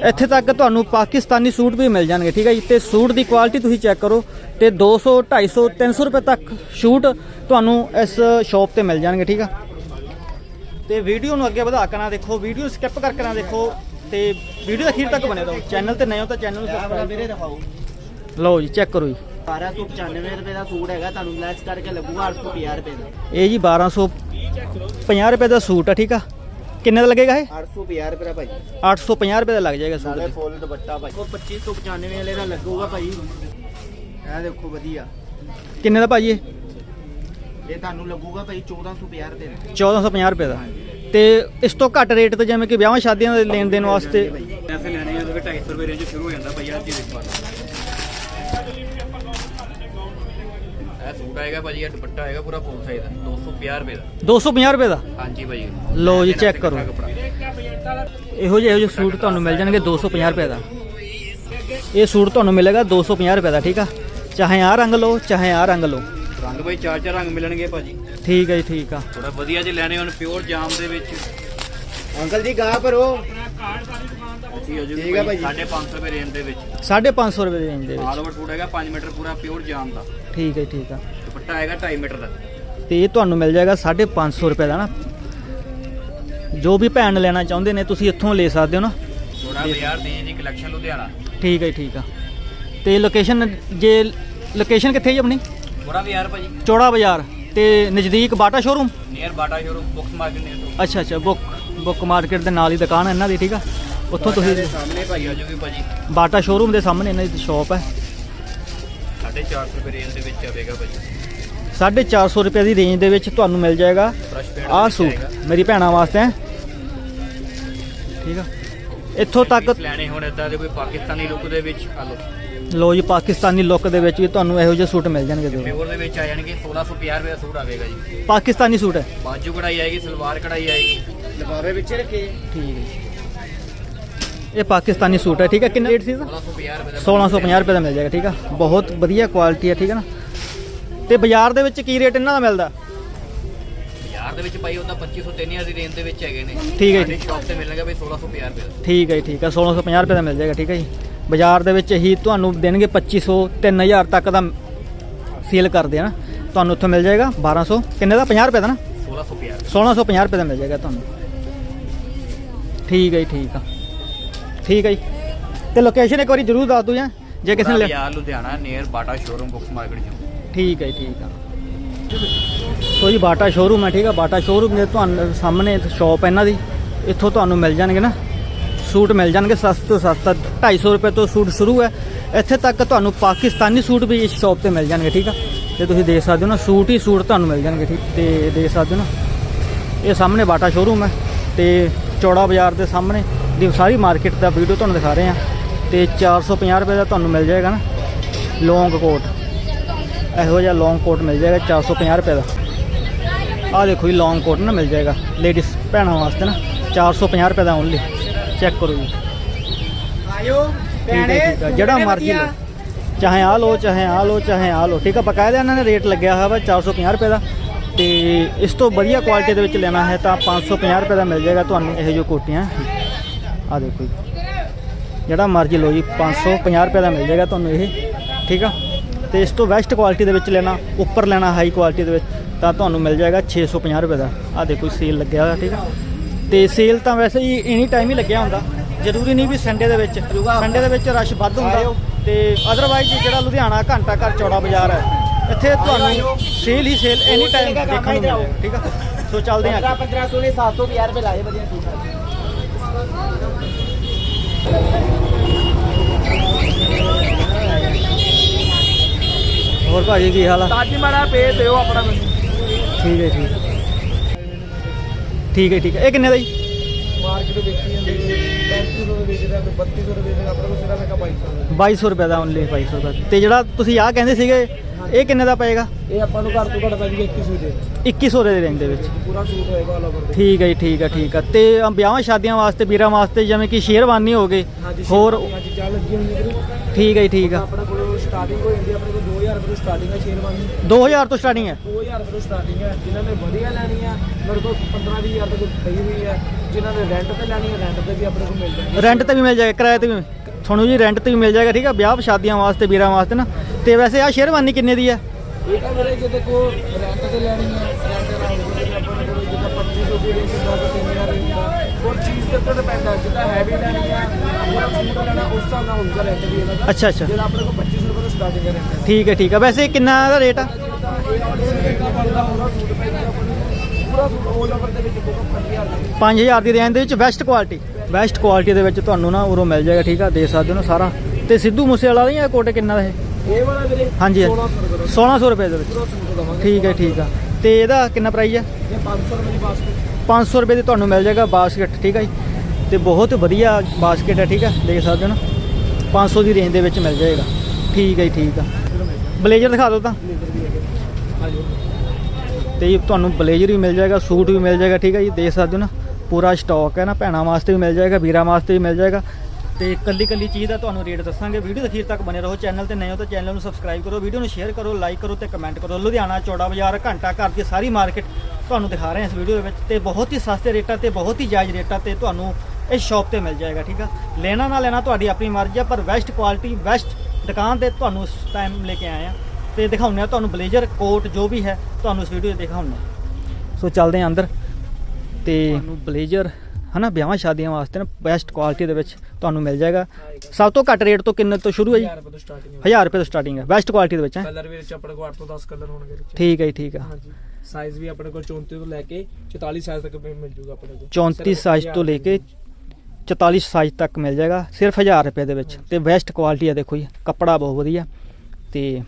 ਇੱਥੇ ਤੱਕ ਤੁਹਾਨੂੰ ਪਾਕਿਸਤਾਨੀ ਸੂਟ ਵੀ ਮਿਲ ਜਾਣਗੇ, ਠੀਕ ਹੈ ਜੀ? ਤੇ ਸੂਟ ਦੀ ਕੁਆਲਿਟੀ ਤੁਸੀਂ ਚੈੱਕ ਕਰੋ ਤੇ 200 250 300 ਰੁਪਏ ਤੱਕ ਸੂਟ ਤੁਹਾਨੂੰ ਇਸ ਸ਼ਾਪ ਤੇ ਮਿਲ ਜਾਣਗੇ, ਠੀਕ ਆ? ਤੇ ਵੀਡੀਓ ਨੂੰ ਅੱਗੇ ਵਧਾ ਕੇ ਨਾ ਦੇਖੋ ਵੀਡੀਓ ਸਕਿਪ ਕਰਕੇ ਨਾ ਦੇਖੋ ਤੇ ਵੀਡੀਓ ਅਖੀਰ ਤੱਕ ਬਣੇ ਰਹੋ। ਚੈਨਲ ਤੇ ਨਏ ਹੋ ਤਾਂ ਚੈਨਲ ਨੂੰ ਸਬਸਕ੍ਰਾਈਬ ਵੀਰੇ ਦਿਖਾਓ ਲਓ ਜੀ ਚੈੱਕ ਕਰੋ ਜੀ। 1295 ਰੁਪਏ ਦਾ ਸੂਟ ਹੈਗਾ ਤੁਹਾਨੂੰ ਲੈਸ ਕਰਕੇ ਲੱਗੂਗਾ 850 ਰੁਪਏ ਦਾ। ਇਹ ਜੀ 1250 ਰੁਪਏ ਦਾ ਸੂਟ ਆ ਠੀਕ ਆ? ਕਿੰਨੇ ਦਾ ਲੱਗੇਗਾ ਇਹ? 850 ਰੁਪਏ ਦਾ ਭਾਈ। 850 ਰੁਪਏ ਦਾ ਲੱਗ ਜਾਏਗਾ ਸੂਟ ਨਾਲੇ। ਫੁੱਲ ਦੁਪੱਟਾ ਭਾਈ। ਉਹ 2595 ਵਾਲੇ ਦਾ ਲੱਗੂਗਾ ਭਾਈ। ਇਹ ਦੇਖੋ ਵਧੀਆ। ਕਿੰਨੇ ਦਾ ਭਾਜੀ ਇਹ? ਇਹ ਤੁਹਾਨੂੰ ਲੱਗੂਗਾ ਭਾਈ 1450 ਰੁਪਏ ਦਾ। 1450 ਰੁਪਏ ਦਾ। ਤੇ ਇਸ ਤੋਂ ਘੱਟ ਰੇਟ ਤੇ ਜਿਵੇਂ ਕਿ ਵਿਆਹਾਂ ਸ਼ਾਦੀਆਂ ਦੇ ਲੈਣ ਦੇਣ ਵਾਸਤੇ ਪੈਸੇ ਲੈਣੇ ਆ ਤਾਂ 250 ਰੁਪਏ ਰੇਂਜ ਸ਼ੁਰੂ ਹੋ ਜਾਂਦਾ ਭਾਈ ਅੱਜ ਦੀ ਦੇਖੋ ਇਹ ਸੂਟ ਆਏਗਾ ਭਾਜੀ ਇਹ ਦੁਪੱਟਾ ਆਏਗਾ ਪੂਰਾ ਫੁੱਲ ਸਾਈਜ਼ ਦਾ 250 ਰੁਪਏ ਦਾ। 250 ਰੁਪਏ ਦਾ? ਹਾਂਜੀ ਭਾਜੀ। ਲਓ ਜੀ, check ਕਰੋ। ਇਹੋ ਜਿਹੇ ਇਹੋ ਜਿਹੇ ਸੂਟ ਤੁਹਾਨੂੰ ਮਿਲ ਜਾਣਗੇ 250 ਰੁਪਏ ਦਾ। ਇਹ ਸੂਟ ਤੁਹਾਨੂੰ ਮਿਲੇਗਾ 250 ਰੁਪਏ ਦਾ ਠੀਕ ਆ? ਚਾਹੇ ਆ ਰੰਗ ਲਓ ਚਾਹੇ ਆ ਰੰਗ ਲਓ। ਰੰਗ ਭਾਈ ਚਾਰ ਚਾਰ ਰੰਗ ਮਿਲਣਗੇ ਭਾਜੀ। ਠੀਕ ਹੈ ਜੀ ਠੀਕ ਆ। ਥੋੜਾ ਵਧੀਆ ਜੇ ਲੈਣੇ ਹੋਣ ਪਿਓਰ ਜਾਮ ਦੇ ਵਿੱਚ। ਅੰਕਲ ਜੀ ਗਾਹ ਭਰੋ। ਠੀਕ ਆ ਭਾਜੀ। 550 ਰੁਪਏ ਰੇਂਜ ਦੇ ਵਿੱਚ। 550 ਰੁਪਏ ਦੀ ਰੇਂਜ ਦੇ ਵਿੱਚ। ਆਲ ਓਵਰ ਸੂਟ ਹੈਗਾ 5 ਮੀਟਰ ਪੂਰਾ ਪਿਓਰ ਜਾਮ ਦਾ। ਠੀਕ ਹੈ ਠੀਕ ਆ। ਦੁਪੱਟਾ ਆਏਗਾ 2.5 ਮੀਟਰ ਦਾ। ਤੇ ਇਹ ਤੁਹਾਨੂੰ ਮਿਲ ਜਾਏਗਾ 550 ਰੁਪਏ ਦਾ ਨਾ। ਜੋ ਵੀ ਭੈਣ ਲੈਣਾ ਚਾਹੁੰਦੇ ਨੇ ਤੁਸੀਂ ਇੱਥੋਂ ਲੈ ਸਕਦੇ ਹੋ ਨਾ। ਥੋੜਾ ਬਾਜ਼ਾਰ ਦੀ ਜੀ ਕਲੈਕਸ਼ਨ ਲੁਧਿਆਣਾ। ਠੀਕ ਹੈ ਠੀਕ ਆ। ਤੇ ਲੋਕੇਸ਼ਨ ਜੇ ਲੋਕੇਸ਼ਨ ਕਿੱਥੇ ਜੀ ਆਪਣੀ? ਥੋੜਾ ਬਾਜ਼ਾਰ ਭਾਜੀ। ਚੌੜਾ ਬਾਜ਼ਾਰ। ਤੇ ਨਜ਼ਦੀਕ Bata showroom near Bata showroom books market near ਤੋਂ। ਅੱਛਾ ਅੱਛਾ ਬੁੱਕ ਬੁੱਕ ਮਾਰਕੀਟ ਦੇ ਨਾਲ ਹੀ ਦੁਕਾਨ ਹੈ ਇਹਨਾਂ ਦੀ ਠੀਕ ਆ। ਉੱਥੋਂ ਤੁਸੀਂ ਸਾਹਮਣੇ ਭਾਈ ਆ ਜਾਓਗੇ ਭਾਜੀ। ਬਾਟਾ ਸ਼ੋਰੂਮ ਦੇ ਸਾਹਮਣੇ ਇਹਨਾਂ ਦੀ ਸ਼ਾਪ ਹੈ। 450 ਰੁਪਏ ਰੇਂਜ ਦੇ ਵਿੱਚ ਆਵੇਗਾ ਭਾਜੀ 450 ਰੁਪਏ ਦੀ ਰੇਂਜ ਦੇ ਵਿੱਚ ਤੁਹਾਨੂੰ ਮਿਲ ਜਾਏਗਾ। ਆਹ ਸੂਟ ਮੇਰੀ ਭੈਣਾਂ ਵਾਸਤੇ ਹੈ। ਠੀਕ ਆ। ਇੱਥੋਂ ਤੱਕ ਲੈਣੇ ਹੁਣ ਇਦਾਂ ਦੇ ਕੋਈ ਪਾਕਿਸਤਾਨੀ ਲੁੱਕ ਦੇ ਵਿੱਚ ਆ ਲੋ ਲੋ ਜੀ ਪਾਕਿਸਤਾਨੀ ਲੁੱਕ ਦੇ ਵਿੱਚ ਵੀ ਤੁਹਾਨੂੰ ਇਹੋ ਜਿਹੇ ਸੂਟ ਮਿਲ ਜਾਣਗੇ ਦੋ ਪਿਓਰ ਦੇ ਵਿੱਚ ਆ ਜਾਣਗੇ 1650 ਰੁਪਏ ਦਾ ਸੂਟ ਆਵੇਗਾ ਜੀ। ਪਾਕਿਸਤਾਨੀ ਸੂਟ ਹੈ। ਬਾਜੂ ਕਢਾਈ ਆਏਗੀ ਸਲਵਾਰ ਕਢਾਈ ਆਏਗੀ। ਲਿਫਾਫੇ ਵਿੱਚ ਰੱਖੇ। ਠੀਕ ਹੈ ਇਹ ਪਾਕਿਸਤਾਨੀ ਸੂਟ ਹੈ ਠੀਕ ਹੈ? ਕਿੰਨਾ ਰੇਟ ਸੀ ਇਹਦਾ? 1650 ਰੁਪਏ ਦਾ 1650 ਰੁਪਏ ਦਾ ਮਿਲ ਜਾਏਗਾ ਠੀਕ ਆ ਬਹੁਤ ਵਧੀਆ ਕੁਆਲਿਟੀ ਹੈ ਠੀਕ ਹੈ ਨਾ? ਤੇ ਬਾਜ਼ਾਰ ਦੇ ਵਿੱਚ ਕੀ ਰੇਟ ਇਹਨਾਂ ਦਾ ਮਿਲਦਾ? ਯਾਰ ਦੇ ਵਿੱਚ ਭਾਈ ਉਹਦਾ 2500 3000 ਦੀ ਰੇਂਜ ਦੇ ਵਿੱਚ ਹੈਗੇ ਨੇ। ਠੀਕ ਹੈ ਜੀ। ਸ਼ਾਪ ਤੇ ਮਿਲਣਗੇ ਭਾਈ 1650 ਰੁਪਏ ਦਾ। ਠੀਕ ਹੈ ਠੀਕ ਹੈ। 1650 ਰੁਪਏ ਦਾ ਮਿਲ ਜਾਏਗਾ ਠੀਕ ਹੈ ਜੀ। ਬਾਜ਼ਾਰ ਦੇ ਵਿੱਚ ਹੀ ਤੁਹਾਨੂੰ ਦੇਣਗੇ 2500 3000 ਤੱਕ ਦਾ ਸੇਲ ਕਰਦੇ ਆ ਨਾ। ਤੁਹਾਨੂੰ ਉੱਥੋਂ ਮਿਲ ਜਾਏਗਾ 1200 ਕਿੰਨੇ ਦਾ? 50 ਰੁਪਏ ਦਾ ਨਾ? 1650 1650 ਰੁਪਏ ਦਾ ਮਿਲ ਜਾਏਗਾ ਤੁਹਾਨੂੰ। ਠੀਕ ਹੈ ਜੀ ਠੀਕ ਆ। ਠੀਕ ਹੈ ਜੀ। ਤੇ ਲੋਕੇਸ਼ਨ ਇੱਕ ਵਾਰੀ ਜ਼ਰੂਰ ਦੱਸ ਦਿਓ ਜੀ ਜੇ ਕਿਸੇ ਨੇ ਲਿਆ ਯਾਰ Ludhiana near Bata showroom books market ਚ। ਠੀਕ ਹੈ ਠੀਕ ਆ। ਸੋ ਜੀ ਬਾਟਾ ਸ਼ੋਰੂਮ ਹੈ ਠੀਕ ਆ। ਬਾਟਾ ਸ਼ੋਰੂਮ ਦੇ ਤੁਹਾਨੂੰ ਸਾਹਮਣੇ ਸ਼ਾਪ ਹੈ ਇਹਨਾਂ ਦੀ। ਇੱਥੋਂ ਤੁਹਾਨੂੰ ਮਿਲ ਜਾਣਗੇ ਨਾ। ਸੂਟ ਮਿਲ ਜਾਣਗੇ ਸਸਤੇ ਤੋਂ ਸਸਤਾ 250 ਰੁਪਏ ਤੋਂ ਸੂਟ ਸ਼ੁਰੂ ਹੈ। ਇੱਥੇ ਤੱਕ ਤੁਹਾਨੂੰ ਪਾਕਿਸਤਾਨੀ ਸੂਟ ਵੀ ਇਸ ਸ਼ਾਪ ਤੇ ਮਿਲ ਜਾਣਗੇ ਠੀਕ ਆ। ਤੇ ਤੁਸੀਂ ਦੇਖ ਸਕਦੇ ਹੋ ਨਾ ਸੂਟ ਹੀ ਸੂਟ ਤੁਹਾਨੂੰ ਮਿਲ ਜਾਣਗੇ ਠੀਕ। ਤੇ ਦੇਖ ਸਕਦੇ ਹੋ ਨਾ ਇਹ ਸਾਹਮਣੇ ਬਾਟਾ ਸ਼ੋਰੂਮ ਹੈ। ਤੇ ਚੌੜਾ ਬਾਜ਼ਾਰ ਦੇ ਸਾਹਮਣੇ ਦੀ ਸਾਰੀ ਮਾਰਕੀਟ ਦਾ ਵੀਡੀਓ ਤੁਹਾਨੂੰ ਦਿਖਾ ਰਹੇ ਆ ਤੇ 450 ਰੁਪਏ ਦਾ ਤੁਹਾਨੂੰ ਮਿਲ ਜਾਏਗਾ ਨਾ ਲੌਂਗ ਕੋਟ। ਇਹੋ ਜਿਹਾ ਲੌਂਗ ਕੋਟ ਮਿਲ ਜਾਏਗਾ 450 ਰੁਪਏ ਦਾ। ਆਹ ਦੇਖੋ ਜੀ ਲੌਂਗ ਕੋਟ ਨਾ ਮਿਲ ਜਾਏਗਾ। ਲੇਡੀਜ਼ ਭੈਣਾਂ ਵਾਸਤੇ ਨਾ 450 ਰੁਪਏ ਦਾ ਓਨਲੀ ਚੈੱਕ ਕਰੋ ਜੀ। ਆਇਓ ਭੈਣੇ ਜਿਹੜਾ ਮਰਜ਼ੀ। ਲਓ। ਚਾਹੇ ਆ ਲਓ ਚਾਹੇ ਆ ਲਓ ਚਾਹੇ ਆ ਲਓ। ਠੀਕ ਆ ਬਕਾਇਦਾ ਇਹਨਾਂ ਨੇ ਰੇਟ ਲੱਗਿਆ ਹੋਇਆ ਵਾ 450 ਰੁਪਏ ਦਾ। ਤੇ ਇਸ ਤੋਂ ਵਧੀਆ ਕੁਆਲਿਟੀ ਦੇ ਵਿੱਚ ਲੈਣਾ ਹੈ ਤਾਂ 550 ਰੁਪਏ ਦਾ ਮਿਲ ਜਾਏਗਾ ਤੁਹਾਨੂੰ ਇਹ ਜੋ ਕੋਟੀਆਂ। ਆ ਦੇਖੋ ਜੀ। ਜਿਹੜਾ ਮਰਜ਼ੀ ਲਓ ਜੀ 550 ਰੁਪਏ ਦਾ ਮਿਲ ਜਾਏਗਾ ਤੁਹਾਨੂੰ ਇਹ ਠੀਕ ਆ? ਤੇ ਇਸ ਤੋਂ ਬੈਸਟ ਕੁਆਲਿਟੀ ਦੇ ਵਿੱਚ ਲੈਣਾ ਉੱਪਰ ਲੈਣਾ ਹਾਈ ਕੁਆਲਿਟੀ ਦੇ ਵਿੱਚ ਤਾਂ ਤੁਹਾਨੂੰ ਮਿਲ ਜਾਏਗਾ 650 ਰੁਪਏ ਦਾ। ਆ ਦੇਖੋ ਸੇਲ ਲੱਗਿਆ ਹੋਇਆ ਠੀਕ ਆ? ਤੇ ਸੇਲ ਤਾਂ ਵੈਸੇ ਹੀ ਐਨੀ ਟਾਈਮ ਹੀ ਲੱਗਿਆ ਹੁੰਦਾ। ਜ਼ਰੂਰੀ ਨਹੀਂ ਵੀ ਸੰਡੇ ਦੇ ਵਿੱਚ ਸੰਡੇ ਦੇ ਵਿੱਚ ਰਸ਼ ਵੱਧ ਹੁੰਦਾ। ਤੇ ਅਦਰਵਾਈਜ਼ ਜਿਹੜਾ ਲੁਧਿਆਣਾ ਘੰਟਾ ਘਰ ਚੌੜਾ ਬਾਜ਼ਾਰ ਹੈ ਇੱਥੇ ਤੁਹਾਨੂੰ ਸੇਲ ਹੀ ਸੇਲ ਐਨੀ ਟਾਈਮ ਦੇਖਣ ਨੂੰ ਮਿਲੇਗਾ ਠੀਕ ਆ? ਸੋ ਚੱਲਦੇ ਹਾਂ 15 15 ਸੋਲੇ 750 ਰੁਪਏ ਲਾਏ ਵਧੀਆ ਸੂਟ ਹੋਰ ਭਾਜੀ ਕੀ ਹਾਲ ਆ? ਤਾਜੀ ਮਾੜਾ ਪੇ ਦਿਓ ਆਪਣਾ ਮੈਨੂੰ। ਠੀਕ ਹੈ ਠੀਕ ਹੈ ਠੀਕ ਹੈ ਠੀਕ ਹੈ। ਇਹ ਕਿੰਨੇ ਦਾ ਜੀ? ਮਾਰਕੀਟ ਵੇਚੀ ਜਾਂਦੀ 3500 ਦੇ ਵੇਚਦਾ ਕੋਈ 3200 ਦੇ ਵੇਚਦਾ ਆਪਣੇ ਕੋਲ ਸਿਰਫ ਇੱਕ 2200 2200 ਰੁਪਏ। ਦਾ ਓਨਲੀ 2200 ਦਾ ਤੇ ਜਿਹੜਾ ਤੁਸੀਂ ਆਹ ਕਹਿੰਦੇ ਸੀਗੇ ਇਹ ਕਿੰਨੇ ਦਾ ਪਏਗਾ? ਇਹ ਆਪਾਂ ਨੂੰ ਘੱਟ ਤੋਂ ਘੱਟ ਪੈ ਜੀ 2100 ਦੇ। 2100 ਦੇ ਰੇਂਜ ਦੇ ਵਿੱਚ। ਪੂਰਾ ਸੂਟ ਹੋਏਗਾ ਆਲ ਓਵਰ ਠੀਕ ਹੈ ਜੀ ਠੀਕ ਹੈ ਠੀਕ ਹੈ ਤੇ ਅਮ ਵਿਆਹਾਂ ਸ਼ਾਦੀਆਂ ਵਾਸਤੇ ਵੀਰਾਂ ਵਾਸਤੇ ਜਿਵੇਂ ਕਿ ਸ਼ੇਰਵਾਨੀ ਹੋ ਗਏ ਹੋਰ ਹਾਂਜੀ ਚੱਲ ਲੱਗੀ ਹੋਈ ਹੈ ਵੀਰੇ। ਠੀਕ ਹੈ ਜੀ ਠੀਕ ਆ। ਆਪਣੇ ਕੋਲ ਸਟਾਰਟਿੰਗ ਹੋ ਜਾਂਦੀ ਹੈ ਆਪਣੇ ਕੋਲ 2000 ਰੁਪਏ ਤੋਂ ਸਟਾਰਟਿੰਗ ਹੈ ਸ਼ੇਰਵਾਨੀ। 2000 ਤੋਂ ਸਟਾਰਟਿੰਗ ਹੈ? 2000 ਰੁਪਏ ਤੋਂ ਸਟਾਰਟਿੰਗ ਹੈ ਜਿਨ੍ਹਾਂ ਨੇ ਵਧੀਆ ਲੈਣੀ ਆ ਮੇਰੇ ਕੋਲ 15 20000 ਤੱਕ ਪਈ ਹੋਈ ਹੈ ਜਿਨ੍ਹਾਂ ਨੇ ਰੈਂਟ ਤੇ ਲੈਣੀ ਹੈ ਰੈਂਟ ਤੇ ਵੀ ਆਪਣੇ ਕੋਲ ਮਿਲ ਜਾਣਗੇ। ਰੈਂਟ ਤੇ ਵੀ ਮਿਲ ਜਾਏਗਾ ਕਿਰਾਏ ਤੇ ਵੀ ਤੁਹਾਨੂੰ ਜੀ ਰੈਂਟ ਤੇ ਵੀ ਮਿਲ ਜਾਏਗਾ ਠੀਕ ਆ? ਵਿਆਹ ਸ਼ਾਦੀਆਂ ਵਾਸਤੇ ਵੀਰਾਂ ਵਾਸਤੇ ਨਾ। ਤੇ ਵੈਸੇ ਆ ਸ਼ੇਰਵਾਨੀ ਕਿੰਨੇ ਦੀ ਹੈ ਇਹ ਤਾਂ ਮੇਰੇ ਜਿਹਦੇ ਕੋ ਰੈਂਟ ਤੇ ਲੈਣੀ ਹੈ ਰੈਂਟ ਨਾਲ ਆਪਣੇ ਕੋਲ ਜਿੱਦਾਂ 2500 ਦੀ ਰੇਂਜ ਦਾ 3000 ਰੇਂਜ ਦਾ। ਉਹ ਚੀਜ਼ ਦੇ ਉੱਤੇ ਡਿਪੈਂਡ ਹੈ ਜਿੱਦਾਂ ਹੈਵੀ ਲੈਣੀ ਹੈ ਪੂਰਾ ਸੂਟ ਲੈਣਾ ਉਸ ਹਿਸਾਬ ਨਾਲ ਹੋਊਗਾ ਰੈਂਟ ਵੀ ਇਹਦਾ। ਤਾਂ। ਅੱਛਾ ਅੱਛਾ। ਜਿਹੜਾ ਆਪਣੇ ਕੋਲ 2500 ਰੁਪਏ ਤੋਂ ਸਟਾਰਟਿੰਗ ਹੈ ਰੈਂਟ ਠੀਕ ਹੈ ਠੀਕ ਹੈ ਵੈਸੇ ਕਿੰਨਾ ਦਾ ਰੇਟ ਆ? ਇਹ ਆਰਡਰ ਬਣਦਾ ਸੂਟ ਪੈਂਦਾ ਆਪਾਂ ਨੂੰ। ਪੂਰਾ ਸੂਟ 올 ਓਵਰ ਦੇ ਵਿੱਚ ਬਹੁਤ 5000 ਦਾ 5000 ਦੀ ਰੇਂਜ ਦੇ ਵਿੱਚ ਬੈਸਟ ਕੁਆਲਿਟੀ ਬੈਸਟ ਕੁਆਲਿਟੀ ਦੇ ਵਿੱਚ ਤੁਹਾਨੂੰ ਨਾ ਉਰੋਂ ਮਿਲ ਜਾਏਗਾ ਠੀਕ ਆ? ਦੇ ਸਕਦੇ ਹੋ ਨਾ ਸਾਰਾ। ਤੇ ਸਿੱਧੂ ਮੂਸੇ ਵਾਲਾ ਨਹੀਂ ਇਹ ਕੋਟੇ ਕਿੰਨਾ ਦਾ ਇਹ? ਇਹ ਵਾਲਾ ਵੀਰੇ ਹਾਂਜੀ 1600 ਰੁਪਏ ਦਾ। 1600 ਰੁਪਏ ਦੇ ਵਿੱਚ। ਠੀਕ ਹੈ ਠੀਕ ਆ। ਤੇ ਇਹਦਾ ਕਿੰਨਾ ਪ੍ਰਾਈਸ ਹੈ ਇਹ 500 ਰੁਪਏ ਦੀ ਬਾਸਕਟ 500 ਰੁਪਏ ਦੀ ਤੁਹਾਨੂੰ ਮਿਲ ਜਾਏਗਾ ਬਾਸਕਟ ਠੀਕ ਹੈ ਜੀ। ਤੇ ਬਹੁਤ ਵਧੀਆ ਬਾਸਕਟ ਹੈ ਠੀਕ ਹੈ ਦੇਖ ਸਕਦੇ ਹੋ ਨਾ। 500 ਦੀ ਰੇਂਜ ਦੇ ਵਿੱਚ ਮਿਲ ਜਾਏਗਾ। ਠੀਕ ਹੈ ਜੀ ਠੀਕ ਆ। ਬਲੇਜ਼ਰ ਦਿਖਾ ਦਿਓ ਤਾਂ। ਤੇ ਤੁਹਾਨੂੰ ਬਲੇਜ਼ਰ ਵੀ ਮਿਲ ਜਾਏਗਾ ਸੂਟ ਵੀ ਮਿਲ ਜਾਏਗਾ ਠੀਕ ਹੈ ਜੀ। ਦੇਖ ਸਕਦੇ ਹੋ ਨਾ। ਪੂਰਾ ਸਟਾਕ ਹੈ ਨਾ, ਭੈਣਾਂ ਵਾਸਤੇ ਵੀ ਮਿਲ ਜਾਏਗਾ, ਵੀਰਾਂ ਵਾਸਤੇ ਵੀ ਮਿਲ ਜਾਏਗਾ। ਤੇ ਕੱਲੀ ਕੱਲੀ ਚੀਜ਼ ਦਾ ਤੁਹਾਨੂੰ ਰੇਟ ਦੱਸਾਂਗੇ। ਵੀਡੀਓ ਦੇ ਅਖੀਰ ਤੱਕ ਬਨੇ ਰਹੋ। ਚੈਨਲ ਤੇ ਨਏ ਹੋ ਤਾਂ ਚੈਨਲ ਨੂੰ ਸਬਸਕ੍ਰਾਈਬ ਕਰੋ। ਵੀਡੀਓ ਨੂੰ ਸ਼ੇਅਰ ਕਰੋ ਲਾਈਕ ਕਰੋ ਤੇ ਕਮੈਂਟ ਕਰੋ। ਲੁਧਿਆਣਾ, ਚੌੜਾ ਬਾਜ਼ਾਰ, ਘੰਟਾ ਘਰ ਦੀ ਸਾਰੀ ਮਾਰਕੀਟ ਤੁਹਾਨੂੰ ਦਿਖਾ ਰਹੇ ਹਾਂ ਇਸ ਵੀਡੀਓ ਦੇ ਵਿੱਚ। ਤੇ ਬਹੁਤ ਹੀ ਸਸਤੇ ਰੇਟਾਂ ਤੇ, ਬਹੁਤ ਹੀ ਜਾਇਜ਼ ਰੇਟਾਂ ਤੇ ਤੁਹਾਨੂੰ ਇਸ ਸ਼ਾਪ ਤੇ ਮਿਲ ਜਾਏਗਾ, ਠੀਕ ਆ? ਲੈਣਾ ਨਾ ਲੈਣਾ ਤੁਹਾਡੀ ਆਪਣੀ ਮਰਜ਼ੀ ਆ, ਪਰ ਬੈਸਟ ਕੁਆਲਿਟੀ ਬੈਸਟ ਦੁਕਾਨ ਤੇ ਤੁਹਾਨੂੰ ਇਸ ਟਾਈਮ ਲੈ ਕੇ ਆਏ ਆ ਤੇ ਦਿਖਾਉਂਦੇ ਆ ਤੁਹਾਨੂੰ ਬਲੇਜ਼ਰ ਕੋਟ ਜੋ ਵੀ ਹੈ, ਤੁਹਾਨੂੰ ਇਸ ਵੀਡੀਓ 'ਚ ਦਿਖਾਉਂਦੇ ਆ ਸੋ ਚੱਲਦੇ ਹਾਂ ਅੰਦਰ। ਤੇ ਤੁਹਾਨੂੰ ਬਲੇਜ਼ਰ ਹਨਾ ਵਿਆਹਾਂ ਸ਼ਾਦੀਆਂ ਵਾਸਤੇ ਨਾ ਬੈਸਟ ਕੁਆਲਿਟੀ ਦੇ ਵਿੱਚ ਤੁਹਾਨੂੰ ਮਿਲ ਜਾਏਗਾ। ਸਭ ਤੋਂ ਘੱਟ ਰੇਟ ਤੋਂ ਕਿੰਨੇ ਤੋਂ ਸ਼ੁਰੂ ਹੈ ਜੀ? 1000 ਰੁਪਏ ਤੋਂ ਸਟਾਰਟਿੰਗ ਹੈ। 1000 ਰੁਪਏ ਤੋਂ ਸਟਾਰਟਿੰਗ ਹੈ। ਬੈਸਟ ਕੁਆਲਿਟੀ ਦੇ ਵਿੱਚ ਹੈ। ਕਲਰ ਵੀ ਵਿੱਚ ਆਪਣੇ ਕੋਲ 8 ਤੋਂ 10 ਕਲਰ ਹੋਣਗੇ ਵਿੱਚ। ਠੀਕ ਹੈ ਜੀ ਠੀਕ ਆ ਹਾਂਜੀ। ਸਾਈਜ਼ ਵੀ ਆਪਣੇ ਕੋਲ 34 ਤੋਂ ਲੈ ਕੇ 44 ਸਾਈਜ਼ ਤੱਕ ਮਿਲ ਜੂਗਾ ਆਪਣੇ ਕੋਲ। 34 ਸਿਰਫ ਸਾਈਜ਼ ਤੋਂ ਲੈ ਕੇ 44 ਸਾਈਜ਼ ਤੱਕ ਮਿਲ ਜਾਏਗਾ। ਸਿਰਫ 1000 ਰੁਪਏ ਦੇ ਵਿੱਚ। ਤੇ ਬੈਸਟ ਕੁਆਲਿਟੀ ਆ ਦੇਖੋ ਜੀ ਕੱਪੜਾ ਬਹੁਤ ਵਧੀਆ। ਤੇ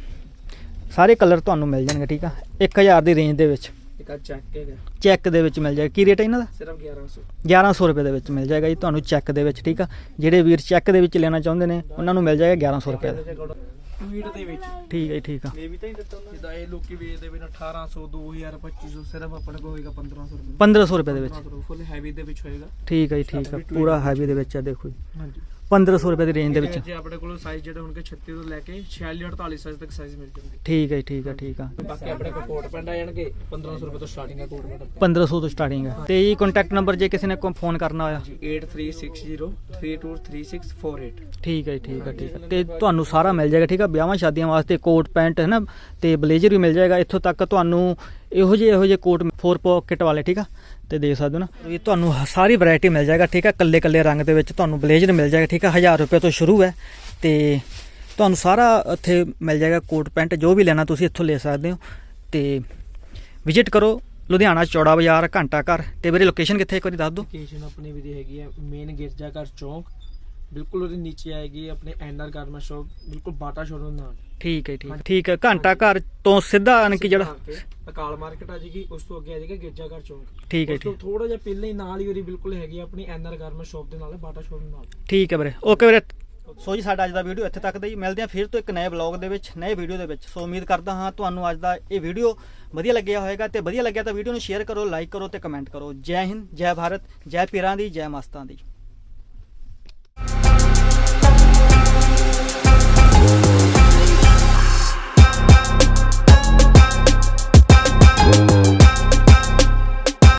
ਸਾਰੇ ਕਲਰ ਤੁਹਾਨੂੰ ਮਿਲ ਜਾਣਗੇ ਠੀਕ ਆ? 1000 ਦੀ ਰੇਂਜ ਦੇ ਵਿੱਚ। ਇੱਕ ਆ ਚੈੱਕ ਹੈਗਾ। ਚੈੱਕ ਦੇ ਵਿੱਚ ਮਿਲ ਜਾਏਗਾ। ਕੀ ਰੇਟ ਹੈ ਇਹਨਾਂ ਦਾ? ਸਿਰਫ 1100 1100 ਰੁਪਏ ਦੇ ਵਿੱਚ ਮਿਲ ਜਾਏਗਾ ਜੀ ਤੁਹਾਨੂੰ ਚੈੱਕ ਦੇ ਵਿੱਚ ਠੀਕ ਆ? ਜਿਹੜੇ ਵੀਰ ਚੈੱਕ ਦੇ ਵਿੱਚ ਲੈਣਾ ਚਾਹੁੰਦੇ ਨੇ ਉਹਨਾਂ ਨੂੰ ਮਿਲ ਜਾਏਗਾ 1100 ਰੁਪਏ ਦਾ। ਟਵੀਟ ਦੇ ਵਿੱਚ। ਠੀਕ ਹੈ ਠੀਕ ਆ। ਜਿੱਦਾਂ ਇਹ ਲੋਕੀ ਵੇਚਦੇ ਵੀ ਨਾ 1800 2000 2500 ਸਿਰਫ ਆਪਣੇ ਕੋਲ ਹੋਏਗਾ 1500 ਰੁਪਏ 1500 ਰੁਪਏ ਦੇ ਵਿੱਚ। ਫੁੱਲ ਹੈਵੀ ਦੇ ਵਿੱਚ ਹੋਏਗਾ। ਠੀਕ ਹੈ ਜੀ ਠੀਕ ਆ। ਪੂਰਾ ਹੈਵੀ ਦੇ ਵਿੱਚ ਆ ਦੇਖੋ ਜੀ। ਹਾਂਜੀ। 1500 ਰੁਪਏ ਦੀ ਰੇਂਜ ਦੇ ਵਿੱਚ। ਜੇ ਆਪਣੇ ਕੋਲ ਸਾਈਜ਼ ਜਿਹੜੇ ਹੋਣਗੇ 36 ਤੋਂ ਲੈ ਕੇ 46 48 ਸਾਈਜ਼ ਤੱਕ ਸਾਈਜ਼ ਮਿਲ ਜਾਣਗੇ। ਠੀਕ ਹੈ ਠੀਕ ਆ ਠੀਕ ਆ ਬਾਕੀ ਆਪਣੇ ਕੋਲ ਕੋਟ ਪੈਂਟ ਆ ਜਾਣਗੇ 1500 ਰੁਪਏ ਤੋਂ ਸਟਾਰਟਿੰਗ ਹੈ ਕੋਟ ਪੈਂਟ 1500 ਤੋਂ ਸਟਾਰਟਿੰਗ ਹੈ। ਤੇ ਇਹ ਕੰਟੈਕਟ ਨੰਬਰ ਜੇ ਕਿਸੇ ਨੇ ਫੋਨ ਕਰਨਾ ਹੋਇਆ। 8360323648 ਠੀਕ ਹੈ ਠੀਕ ਹੈ ਠੀਕ ਹੈ। ਤੇ ਤੁਹਾਨੂੰ ਸਾਰਾ ਮਿਲ ਜਾਏਗਾ ਠੀਕ ਹੈ। ਵਿਆਹਾਂ ਸ਼ਾਦੀਆਂ ਵਾਸਤੇ ਕੋਟ ਪੈਂਟ ਹੈ ਨਾ? ਤੇ ਬਲੇਜ਼ਰ ਵੀ ਮਿਲ ਜਾਏਗਾ। ਇੱਥੋਂ ਤੱਕ ਤੁਹਾਨੂੰ ਇਹੋ ਜਿਹੇ ਇਹੋ ਜਿਹੇ ਕੋਟ ਫੋਰ ਪੌਕਟ ਵਾਲੇ, ਠੀਕ ਆ? ਤੇ ਦੇਖ ਸਕਦੇ ਹੋ ਨਾ। ਇਹ ਤੁਹਾਨੂੰ ਸਾਰੀ ਵੈਰਾਈਟੀ ਮਿਲ ਜਾਏਗਾ, ਠੀਕ ਆ? ਕੱਲੇ ਕੱਲੇ ਰੰਗ ਦੇ ਵਿੱਚ ਤੁਹਾਨੂੰ ਬਲੇਜ਼ਰ ਮਿਲ ਜਾਏਗਾ, ਠੀਕ ਆ? 1000 ਰੁਪਏ ਤੋਂ ਸ਼ੁਰੂ ਹੈ। ਤੇ ਤੁਹਾਨੂੰ ਸਾਰਾ ਇੱਥੇ ਮਿਲ ਜਾਏਗਾ ਕੋਟ ਪੈਂਟ, ਜੋ ਵੀ ਲੈਣਾ ਤੁਸੀਂ ਇੱਥੋਂ ਲੈ ਸਕਦੇ ਹੋ। ਤੇ ਵਿਜ਼ਿਟ ਕਰੋ ਲੁਧਿਆਣਾ ਚੌੜਾ ਬਾਜ਼ਾਰ, ਘੰਟਾ ਘਰ। ਤੇ ਵੀਰੇ ਲੋਕੇਸ਼ਨ ਕਿੱਥੇ ਇੱਕ ਵਾਰੀ ਦੱਸ ਦਿਓ। ਲੋਕੇਸ਼ਨ ਆਪਣੀ ਵੀ ਹੈਗੀ ਹੈ ਮੇਨ ਗਿਰਜਾ ਘਰ ਚੌਂਕ। ਬਿਲਕੁਲ ਉਹਦੇ ਨੀਚੇ ਆਏਗੀ ਆਪਣੇ ਐਨਆਰ ਗਾਰਮੈਂਟ ਸ਼ਾਪ ਬਿਲਕੁਲ ਬਾਟਾ ਸ਼ੋਰੂਮ ਨਾਲ। ਠੀਕ ਹੈ ਠੀਕ ਠੀਕ ਹੈ ਘੰਟਾ ਘਰ ਤੋਂ ਸਿੱਧਾ ਆਣ ਕੇ ਜਿਹੜਾ ਅਕਾਲ ਮਾਰਕੀਟ ਆ ਜਾਏਗੀ ਉਸ ਤੋਂ ਅੱਗੇ ਆ ਜਾਏਗਾ ਗਿਰਜਾ ਘਰ ਚੌਂਕ। ਠੀਕ ਹੈ ਉਸ ਤੋਂ ਠੀਕ ਥੋੜਾ ਜਿਹਾ ਪਹਿਲਾਂ ਹੀ ਨਾਲ ਹੀ ਉਹਦੀ ਬਿਲਕੁਲ ਹੈਗੀ ਆ ਆਪਣੀ ਐਨਆਰ ਗਾਰਮੈਂਟ ਸ਼ਾਪ ਦੇ ਨਾਲ ਬਾਟਾ ਸ਼ੋਰੂਮ ਨਾਲ। ਠੀਕ ਹੈ ਵੀਰੇ ਓਕੇ ਵੀਰੇ। ਸੋ ਜੀ ਸਾਡਾ ਅੱਜ ਦਾ ਵੀਡੀਓ ਇੱਥੇ ਤੱਕ ਦਾ ਹੀ ਮਿਲਦੇ ਹਾਂ ਫਿਰ ਤੋਂ ਇੱਕ ਨਵੇਂ ਬਲੌਗ ਦੇ ਵਿੱਚ ਨਵੇਂ ਵੀਡੀਓ ਦੇ ਵਿੱਚ। ਸੋ ਉਮੀਦ ਕਰਦਾ ਹਾਂ ਤੁਹਾਨੂੰ ਅੱਜ ਦਾ ਇਹ ਵੀਡੀਓ ਵਧੀਆ ਲੱਗਿਆ ਹੋਵੇਗਾ ਤੇ ਵਧੀਆ ਲੱਗਿਆ ਤਾਂ ਵੀਡੀਓ ਨੂੰ ਸ਼ੇਅਰ ਕਰੋ ਲਾਈਕ ਕਰੋ ਤੇ ਕਮੈਂਟ ਕਰੋ। ਜੈ ਹਿੰਦ ਜੈ ਭਾਰਤ ਜੈ ਪੀਰਾਂ ਦੀ ਜੈ ਮਸਤਾਂ ਦੀ। Thank you.